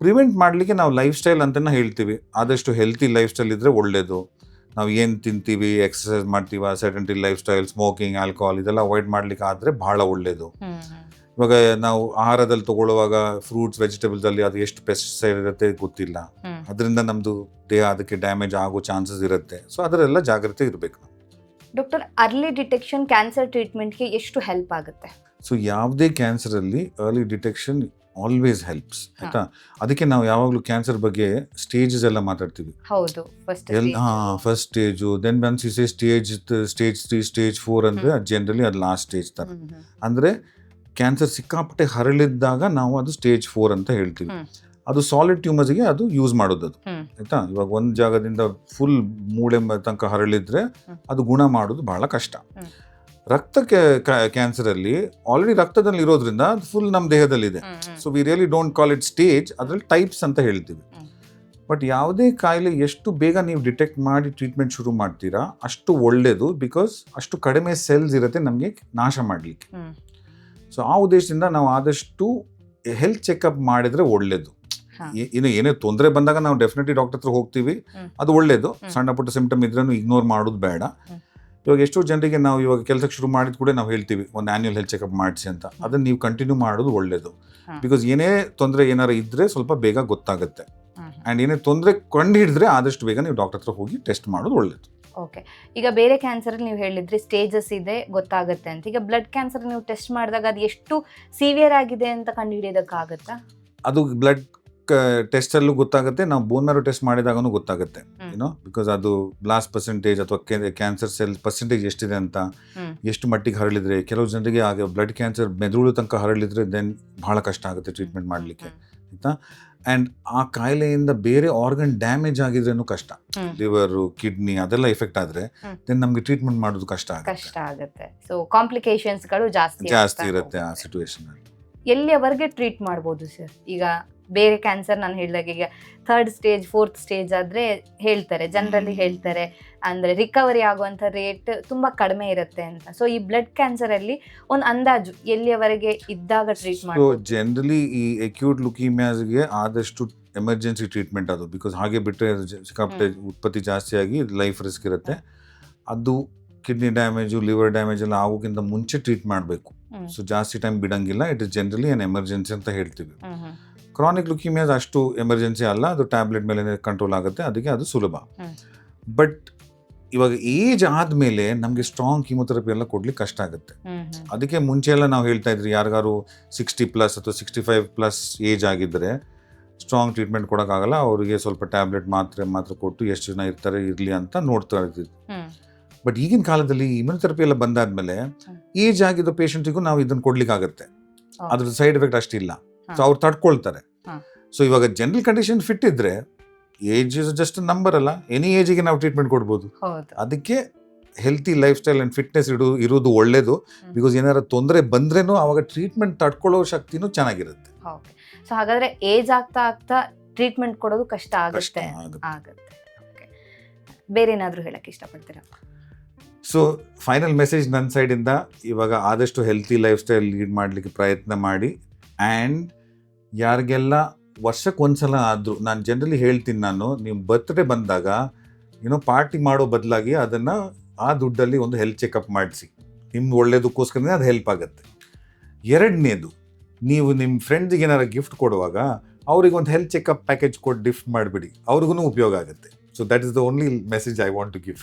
ಪ್ರಿವೆಂಟ್ ಮಾಡಲಿಕ್ಕೆ ನಾವು ಲೈಫ್ ಸ್ಟೈಲ್ ಅಂತಲೇ ಹೇಳ್ತೀವಿ. ಆದಷ್ಟು ಹೆಲ್ತಿ ಲೈಫ್ ಸ್ಟೈಲ್ ಇದ್ರೆ ಒಳ್ಳೇದು. ನಾವು ಏನು ತಿಂತೀವಿ ಎಕ್ಸಸೈಸ್ ಮಾಡ್ತೀವ sedentary lifestyle smoking alcohol ಇದೆಲ್ಲ ಅವಾಯ್ಡ್ ಮಾಡ್ಲಿಕ್ಕೆ ಆದರೆ ಬಹಳ ಒಳ್ಳೇದು. ಇವಾಗ ನಾವು ಆಹಾರದಲ್ಲಿ ತಗೊಳ್ಳುವಾಗ ಫ್ರೂಟ್ಸ್ ವೆಜಿಟೇಬಲ್ಸ್ ಅಲ್ಲಿ ಅದು ಎಷ್ಟು ಪೆಸ್ಟಿಸೈಡ್ ಇರುತ್ತೆ ಗೊತ್ತಿಲ್ಲ. ಅದರಿಂದ ನಮ್ದು ದೇಹ ಅದಕ್ಕೆ ಡ್ಯಾಮೇಜ್ ಆಗೋ ಚಾನ್ಸಸ್ ಇರುತ್ತೆ. ಸೊ ಅದರೆಲ್ಲ ಜಾಗ್ರತೆ ಇರಬೇಕು. ಡಾಕ್ಟರ್ ಅರ್ಲಿ ಡಿಟೆಕ್ಷನ್ ಕ್ಯಾನ್ಸರ್ ಟ್ರೀಟ್ಮೆಂಟ್ಗೆ ಎಷ್ಟು ಹೆಲ್ಪ್ ಆಗುತ್ತೆ? ಸೊ ಯಾವುದೇ ಕ್ಯಾನ್ಸರಲ್ಲಿ ಅರ್ಲಿ ಡಿಟೆಕ್ಷನ್ ಆಲ್ವೇಸ್ ಹೆಲ್ಪ್ಸ್ ಆಯ್ತಾ? ಅದಕ್ಕೆ ನಾವು ಯಾವಾಗಲೂ ಕ್ಯಾನ್ಸರ್ ಬಗ್ಗೆ ಸ್ಟೇಜಸ್ ಎಲ್ಲ ಮಾತಾಡ್ತೀವಿ. ಹೌದು first stage then buns is say stage stage three stage four ಅಂದರೆ ಅದು ಜನರಲಿ ಅದು ಲಾಸ್ಟ್ ಸ್ಟೇಜ್ ಥರ ಅಂದರೆ ಕ್ಯಾನ್ಸರ್ ಸಿಕ್ಕಾಪಟ್ಟೆ ಹರಳಿದ್ದಾಗ ನಾವು ಅದು ಸ್ಟೇಜ್ ಫೋರ್ ಅಂತ ಹೇಳ್ತೀವಿ. ಅದು ಸಾಲಿಡ್ ಟ್ಯೂಮರ್ಸ್ಗೆ ಅದು ಯೂಸ್ ಮಾಡೋದು ಅದು. ಆಯ್ತಾ? ಇವಾಗ ಒಂದು ಜಾಗದಿಂದ ಫುಲ್ ಮೂಳೆ ತನಕ ಹರಳಿದ್ರೆ ಅದು ಗುಣ ಮಾಡೋದು ಬಹಳ ಕಷ್ಟ. ರಕ್ತ ಕ್ಯಾನ್ಸರಲ್ಲಿ ಆಲ್ರೆಡಿ ರಕ್ತದಲ್ಲಿ ಇರೋದ್ರಿಂದ ಫುಲ್ ನಮ್ಮ ದೇಹದಲ್ಲಿದೆ. So we really don't call it stage ಅದರಲ್ಲಿ ಟೈಪ್ಸ್ ಅಂತ ಹೇಳ್ತೀವಿ. ಬಟ್ ಯಾವುದೇ ಕಾಯಿಲೆ ಎಷ್ಟು ಬೇಗ ನೀವು ಡಿಟೆಕ್ಟ್ ಮಾಡಿ ಟ್ರೀಟ್ಮೆಂಟ್ ಶುರು ಮಾಡ್ತೀರಾ ಅಷ್ಟು ಒಳ್ಳೆಯದು ಬಿಕಾಸ್ ಅಷ್ಟು ಕಡಿಮೆ ಸೆಲ್ಸ್ ಇರುತ್ತೆ ನಮಗೆ ನಾಶ ಮಾಡಲಿಕ್ಕೆ. ಸೊ ಆ ಉದ್ದೇಶದಿಂದ ನಾವು ಆದಷ್ಟು ಹೆಲ್ತ್ ಚೆಕಪ್ ಮಾಡಿದರೆ ಒಳ್ಳೇದು. ಹಾ. ಏ- ಇನ್ನು ಏನೇ ತೊಂದರೆ ಬಂದಾಗ ನಾವು ಡೆಫಿನೆಟ್ಲಿ ಡಾಕ್ಟರ್ ಹತ್ರ ಹೋಗ್ತೀವಿ. ಅದು ಒಳ್ಳೇದು. ಸಣ್ಣ ಪುಟ್ಟ ಸಿಂಪ್ಟಮ್ ಇದ್ರೂ ಇಗ್ನೋರ್ ಮಾಡೋದು ಬೇಡ. ಇವಾಗ ಎಷ್ಟೋ ಜನರಿಗೆ ನಾವು ಇವಾಗ ಕೆಲಸಕ್ಕೆ ಶುರು ಮಾಡಿದ ಕೂಡ ನಾವು ಹೇಳ್ತೀವಿ ಒಂದು ಆ್ಯನ್ಯಲ್ ಹೆಲ್ತ್ ಚೆಕಪ್ ಮಾಡಿಸಿ ಅಂತ. ಅದನ್ನ ನೀವು ಕಂಟಿನ್ಯೂ ಮಾಡೋದು ಒಳ್ಳೇದು. ಬಿಕಾಸ್ ಏನೇ ತೊಂದರೆ ಏನಾರು ಇದ್ರೆ ಸ್ವಲ್ಪ ಬೇಗ ಗೊತ್ತಾಗುತ್ತೆ. ಆ್ಯಂಡ್ ಏನೇ ತೊಂದರೆ ಕಂಡು ಹಿಡಿದ್ರೆ ಆದಷ್ಟು ಬೇಗ ನೀವು ಡಾಕ್ಟರ್ ಹತ್ರ ಹೋಗಿ ಟೆಸ್ಟ್ ಮಾಡೋದು ಒಳ್ಳೇದು. ಓಕೆ ಈಗ ಬೇರೆ ಕ್ಯಾನ್ಸರ್ ನೀವು ಹೇಳಿದ್ರಿ ಸ್ಟೇಜಸ್ ಇದೆ ಗೊತ್ತಾಗುತ್ತೆ ಅಂತ. ಈಗ ಬ್ಲಡ್ ಕ್ಯಾನ್ಸರ್ ನೀವು ಟೆಸ್ಟ್ ಮಾಡಿದಾಗ ಅದು ಎಷ್ಟು ಸಿವಿಯರ್ ಆಗಿದೆ ಅಂತ ಕಂಡುಹಿಡಿಯೋದಕ್ಕಾಗತ್ತಾ ಅದು ಬ್ಲಡ್ ಟೆಸ್ಟಲ್ಲೂ ಗೊತ್ತಾಗುತ್ತೆ ನಾವು ಬೋನ್ ಮ್ಯಾರೋ ಟೆಸ್ಟ್ ಮಾಡಿದಾಗೂ ಗೊತ್ತಾಗುತ್ತೆ. ಏನೋ ಬಿಕಾಸ್ ಅದು ಬ್ಲಾಸ್ಟ್ ಪರ್ಸೆಂಟೇಜ್ ಅಥವಾ ಕ್ಯಾನ್ಸರ್ ಸೆಲ್ ಪರ್ಸೆಂಟೇಜ್ ಎಷ್ಟಿದೆ ಅಂತ ಎಷ್ಟು ಮಟ್ಟಿಗೆ ಹರಳಿದ್ರೆ ಕೆಲವು ಜನರಿಗೆ ಆಗ ಬ್ಲಡ್ ಕ್ಯಾನ್ಸರ್ ಮೆದುಳು ತನಕ ಹರಳಿದ್ರೆ ದೆನ್ ಬಹಳ ಕಷ್ಟ ಆಗುತ್ತೆ ಟ್ರೀಟ್ಮೆಂಟ್ ಮಾಡಲಿಕ್ಕೆ ಆಯ್ತಾ? ಆ್ಯಂಡ್ ಆ ಕಾಯಿಲೆಯಿಂದ ಬೇರೆ ಆರ್ಗನ್ ಡ್ಯಾಮೇಜ್ ಆಗಿದ್ರೇನು ಕಷ್ಟ. ಲಿವರ್ ಕಿಡ್ನಿ ಅದೆಲ್ಲ ಎಫೆಕ್ಟ್ ಆದರೆ. ದೆನ್ ನಮಗೆ ಟ್ರೀಟ್ಮೆಂಟ್ ಮಾಡೋದು ಕಷ್ಟ ಆಗುತ್ತೆ. ಕಷ್ಟ ಆಗುತ್ತೆ. ಸೊ ಕಾಂಪ್ಲಿಕೇಶನ್ಸ್ಗಳು ಜಾಸ್ತಿ ಜಾಸ್ತಿ ಇರುತ್ತೆ ಆ ಸಿಚುವೇಶನಲ್ಲಿ ಸಿಚುವೇಶನ್ ಎಲ್ಲಿಯವರೆಗೆ ಟ್ರೀಟ್ ಮಾಡ್ಬೋದು ಸರ್ ಈಗ ಬೇರೆ ಕ್ಯಾನ್ಸರ್ ನಾನು ಹೇಳಿದಾಗ ಈಗ ಥರ್ಡ್ ಸ್ಟೇಜ್ ಫೋರ್ತ್ ಸ್ಟೇಜ್ ಆದರೆ ಹೇಳ್ತಾರೆ ಜನರಲ್ಲಿ ಹೇಳ್ತಾರೆ. ಅಂದರೆ ರಿಕವರಿ ಆಗುವಂಥ ರೇಟ್ ತುಂಬ ಕಡಿಮೆ ಇರುತ್ತೆ ಅಂತ. ಸೊ ಈ ಬ್ಲಡ್ ಕ್ಯಾನ್ಸರಲ್ಲಿ ಒಂದು ಅಂದಾಜು ಎಲ್ಲಿಯವರೆಗೆ ಇದ್ದಾಗ ಟ್ರೀಟ್ ಮಾಡಿ ಜನರಲಿ ಈ ಅಕ್ಯೂಟ್ ಲುಕೀಮಿಯಾಸ್ಗೆ ಆದಷ್ಟು ಎಮರ್ಜೆನ್ಸಿ ಟ್ರೀಟ್ಮೆಂಟ್ ಅದು. ಬಿಕಾಸ್ ಹಾಗೆ ಬಿಟ್ಟರೆ ಸಿಕ್ಕಾಪಟ್ಟೆ ಉತ್ಪತ್ತಿ ಜಾಸ್ತಿ ಆಗಿ ಲೈಫ್ ರಿಸ್ಕ್ ಇರುತ್ತೆ. ಅದು ಕಿಡ್ನಿ ಡ್ಯಾಮೇಜು ಲಿವರ್ ಡ್ಯಾಮೇಜ್ ಎಲ್ಲ ಆಗೋಕ್ಕಿಂತ ಮುಂಚೆ ಟ್ರೀಟ್ ಮಾಡಬೇಕು. ಸೊ ಜಾಸ್ತಿ ಟೈಮ್ ಬಿಡಂಗಿಲ್ಲ. It is generally an emergency ಅಂತ ಹೇಳ್ತೀವಿ. ಕ್ರಾನಿಕ್ ಲುಕೀಮಿಯಾಸ್ ಅಷ್ಟು ಎಮರ್ಜೆನ್ಸಿ ಅಲ್ಲ ಅದು ಟ್ಯಾಬ್ಲೆಟ್ ಮೇಲೆ ಕಂಟ್ರೋಲ್ ಆಗುತ್ತೆ ಅದಕ್ಕೆ ಅದು ಸುಲಭ. ಬಟ್ ಇವಾಗ ಏಜ್ ಆದಮೇಲೆ ನಮಗೆ ಸ್ಟ್ರಾಂಗ್ ಕೀಮೊಥೆರಪಿ ಎಲ್ಲ ಕೊಡ್ಲಿಕ್ಕೆ ಕಷ್ಟ ಆಗುತ್ತೆ. ಅದಕ್ಕೆ ಮುಂಚೆ ಎಲ್ಲ ನಾವು ಹೇಳ್ತಾ ಇದ್ರಿ ಯಾರಿಗಾರು ಸಿಕ್ಸ್ಟಿ ಪ್ಲಸ್ ಅಥವಾ ಸಿಕ್ಸ್ಟಿ ಫೈವ್ ಪ್ಲಸ್ ಏಜ್ ಆಗಿದ್ದರೆ ಸ್ಟ್ರಾಂಗ್ ಟ್ರೀಟ್ಮೆಂಟ್ ಕೊಡೋಕ್ಕಾಗಲ್ಲ ಅವರಿಗೆ ಸ್ವಲ್ಪ ಟ್ಯಾಬ್ಲೆಟ್ ಮಾತ್ರೆ ಮಾತ್ರ ಕೊಟ್ಟು ಎಷ್ಟು ಜನ ಇರ್ತಾರೆ ಇರಲಿ ಅಂತ ನೋಡ್ತಾ ಇರ್ತೀವಿ ಬಟ್ ಈಗಿನ ಕಾಲದಲ್ಲಿ ಇಮ್ಯುನೊಥೆರಪಿ ಎಲ್ಲ ಬಂದಾದ್ಮೇಲೆ. ಏಜ್ ಆಗಿದ್ದ ಪೇಷಂಟಿಗೂ ನಾವು ಇದನ್ನು ಕೊಡ್ಲಿಕ್ಕಾಗತ್ತೆ ಆಗುತ್ತೆ ಅದ್ರ ಸೈಡ್ ಎಫೆಕ್ಟ್ ಅಷ್ಟಿಲ್ಲ. ಸೊ ಅವ್ರು ತಡ್ಕೊಳ್ತಾರೆ. ಸೊ ಇವಾಗ ಜನರಲ್ ಕಂಡೀಷನ್ ಫಿಟ್ ಇದ್ರೆ ಏಜ್ ಇಸ್ ಜಸ್ಟ್ ನಂಬರ್ ಅಲ್ಲ. ಎನಿ ಏಜಿಗೆ ನಾವು ಟ್ರೀಟ್ಮೆಂಟ್ ಕೊಡ್ಬೋದು. ಅದಕ್ಕೆ healthy lifestyle and fitness ಇಡು ಇರೋದು ಒಳ್ಳೇದು. ಬಿಕಾಸ್ ಏನಾರ ತೊಂದರೆ ಬಂದ್ರೇನು ಅವಾಗ ಟ್ರೀಟ್ಮೆಂಟ್ ತಡ್ಕೊಳ್ಳೋ ಶಕ್ತಿನೂ ಚೆನ್ನಾಗಿರುತ್ತೆ. ಸೊ ಹಾಗಾದ್ರೆ ಏಜ್ ಆಗ್ತಾ ಆಗ್ತಾ ಟ್ರೀಟ್ಮೆಂಟ್ ಕೊಡೋದು ಕಷ್ಟ ಆಗುತ್ತೆ. ಆಗುತ್ತೆ. ಬೇರೆ ಏನಾದರೂ ಹೇಳಕ್ಕೆ ಇಷ್ಟಪಡ್ತೀರಾ? ಸೊ ಫೈನಲ್ ಮೆಸೇಜ್ ನನ್ನ ಸೈಡಿಂದ ಇವಾಗ ಆದಷ್ಟು ಹೆಲ್ತಿ ಲೈಫ್ ಸ್ಟೈಲ್ ಲೀಡ್ ಮಾಡಲಿಕ್ಕೆ ಪ್ರಯತ್ನ ಮಾಡಿ. ಆ್ಯಂಡ್ ಯಾರಿಗೆಲ್ಲ ವರ್ಷಕ್ಕೆ ಒಂದ್ಸಲ ಆದರೂ ನಾನು ಜನರಲಿ ಹೇಳ್ತೀನಿ ನಾನು ನಿಮ್ಮ ಬರ್ತ್ಡೇ ಬಂದಾಗ ಏನೋ ಪಾರ್ಟಿ ಮಾಡೋ ಬದಲಾಗಿ ಅದನ್ನು ಆ ದುಡ್ಡಲ್ಲಿ ಒಂದು ಹೆಲ್ತ್ ಚೆಕಪ್ ಮಾಡಿಸಿ. ನಿಮ್ಮ ಒಳ್ಳೇದಕ್ಕೋಸ್ಕರನೇ ಅದು ಹೆಲ್ಪ್ ಆಗುತ್ತೆ. ಎರಡನೇದು, ನೀವು ನಿಮ್ಮ ಫ್ರೆಂಡ್ಸಿಗೆ ಏನಾರು ಗಿಫ್ಟ್ ಕೊಡುವಾಗ ಅವ್ರಿಗೆ ಒಂದು ಹೆಲ್ತ್ ಚೆಕಪ್ ಪ್ಯಾಕೇಜ್ ಕೊಟ್ಟು ಗಿಫ್ಟ್ ಮಾಡಿಬಿಡಿ. ಅವ್ರಿಗೂ ಉಪಯೋಗ ಆಗುತ್ತೆ. So that is the only message I want to give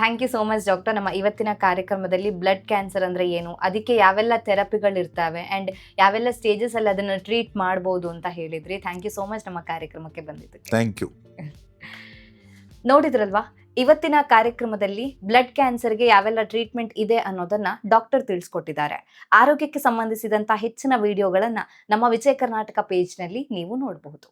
thank you so much doctor ನಮ್ಮ ಇವತ್ತಿನ ಕಾರ್ಯಕ್ರಮದಲ್ಲಿ ಬ್ಲಡ್ ಕ್ಯಾನ್ಸರ್ ಅಂದ್ರೆ ಏನು? ಅದಕ್ಕೆ ಯಾವೆಲ್ಲ ಥೆರಪಿಗಳು ಇರ್ತವೆ? ಆ್ಯಂಡ್ ಯಾವೆಲ್ಲ ಸ್ಟೇಜಸ್ ಅಲ್ಲಿ ಅದನ್ನು ಟ್ರೀಟ್ ಮಾಡ್ಬೋದು ಅಂತ ಹೇಳಿದ್ರಿ. ಥ್ಯಾಂಕ್ ಯು ಸೋ ಮಚ್ ನಮ್ಮ ಕಾರ್ಯಕ್ರಮಕ್ಕೆ ಬಂದಿದ್ದಕ್ಕೆ. ಥ್ಯಾಂಕ್ ಯು ನೋಡಿದ್ರಲ್ವಾ? ಇವತ್ತಿನ ಕಾರ್ಯಕ್ರಮದಲ್ಲಿ ಬ್ಲಡ್ ಕ್ಯಾನ್ಸರ್ಗೆ ಯಾವೆಲ್ಲ ಟ್ರೀಟ್ಮೆಂಟ್ ಇದೆ ಅನ್ನೋದನ್ನ ಡಾಕ್ಟರ್ ತಿಳಿಸ್ಕೊಟ್ಟಿದ್ದಾರೆ. ಆರೋಗ್ಯಕ್ಕೆ ಸಂಬಂಧಿಸಿದಂಥ ಹೆಚ್ಚಿನ ವಿಡಿಯೋಗಳನ್ನ ನಮ್ಮ ವಿಜಯ ಕರ್ನಾಟಕ ಪೇಜ್ನಲ್ಲಿ ನೀವು ನೋಡಬಹುದು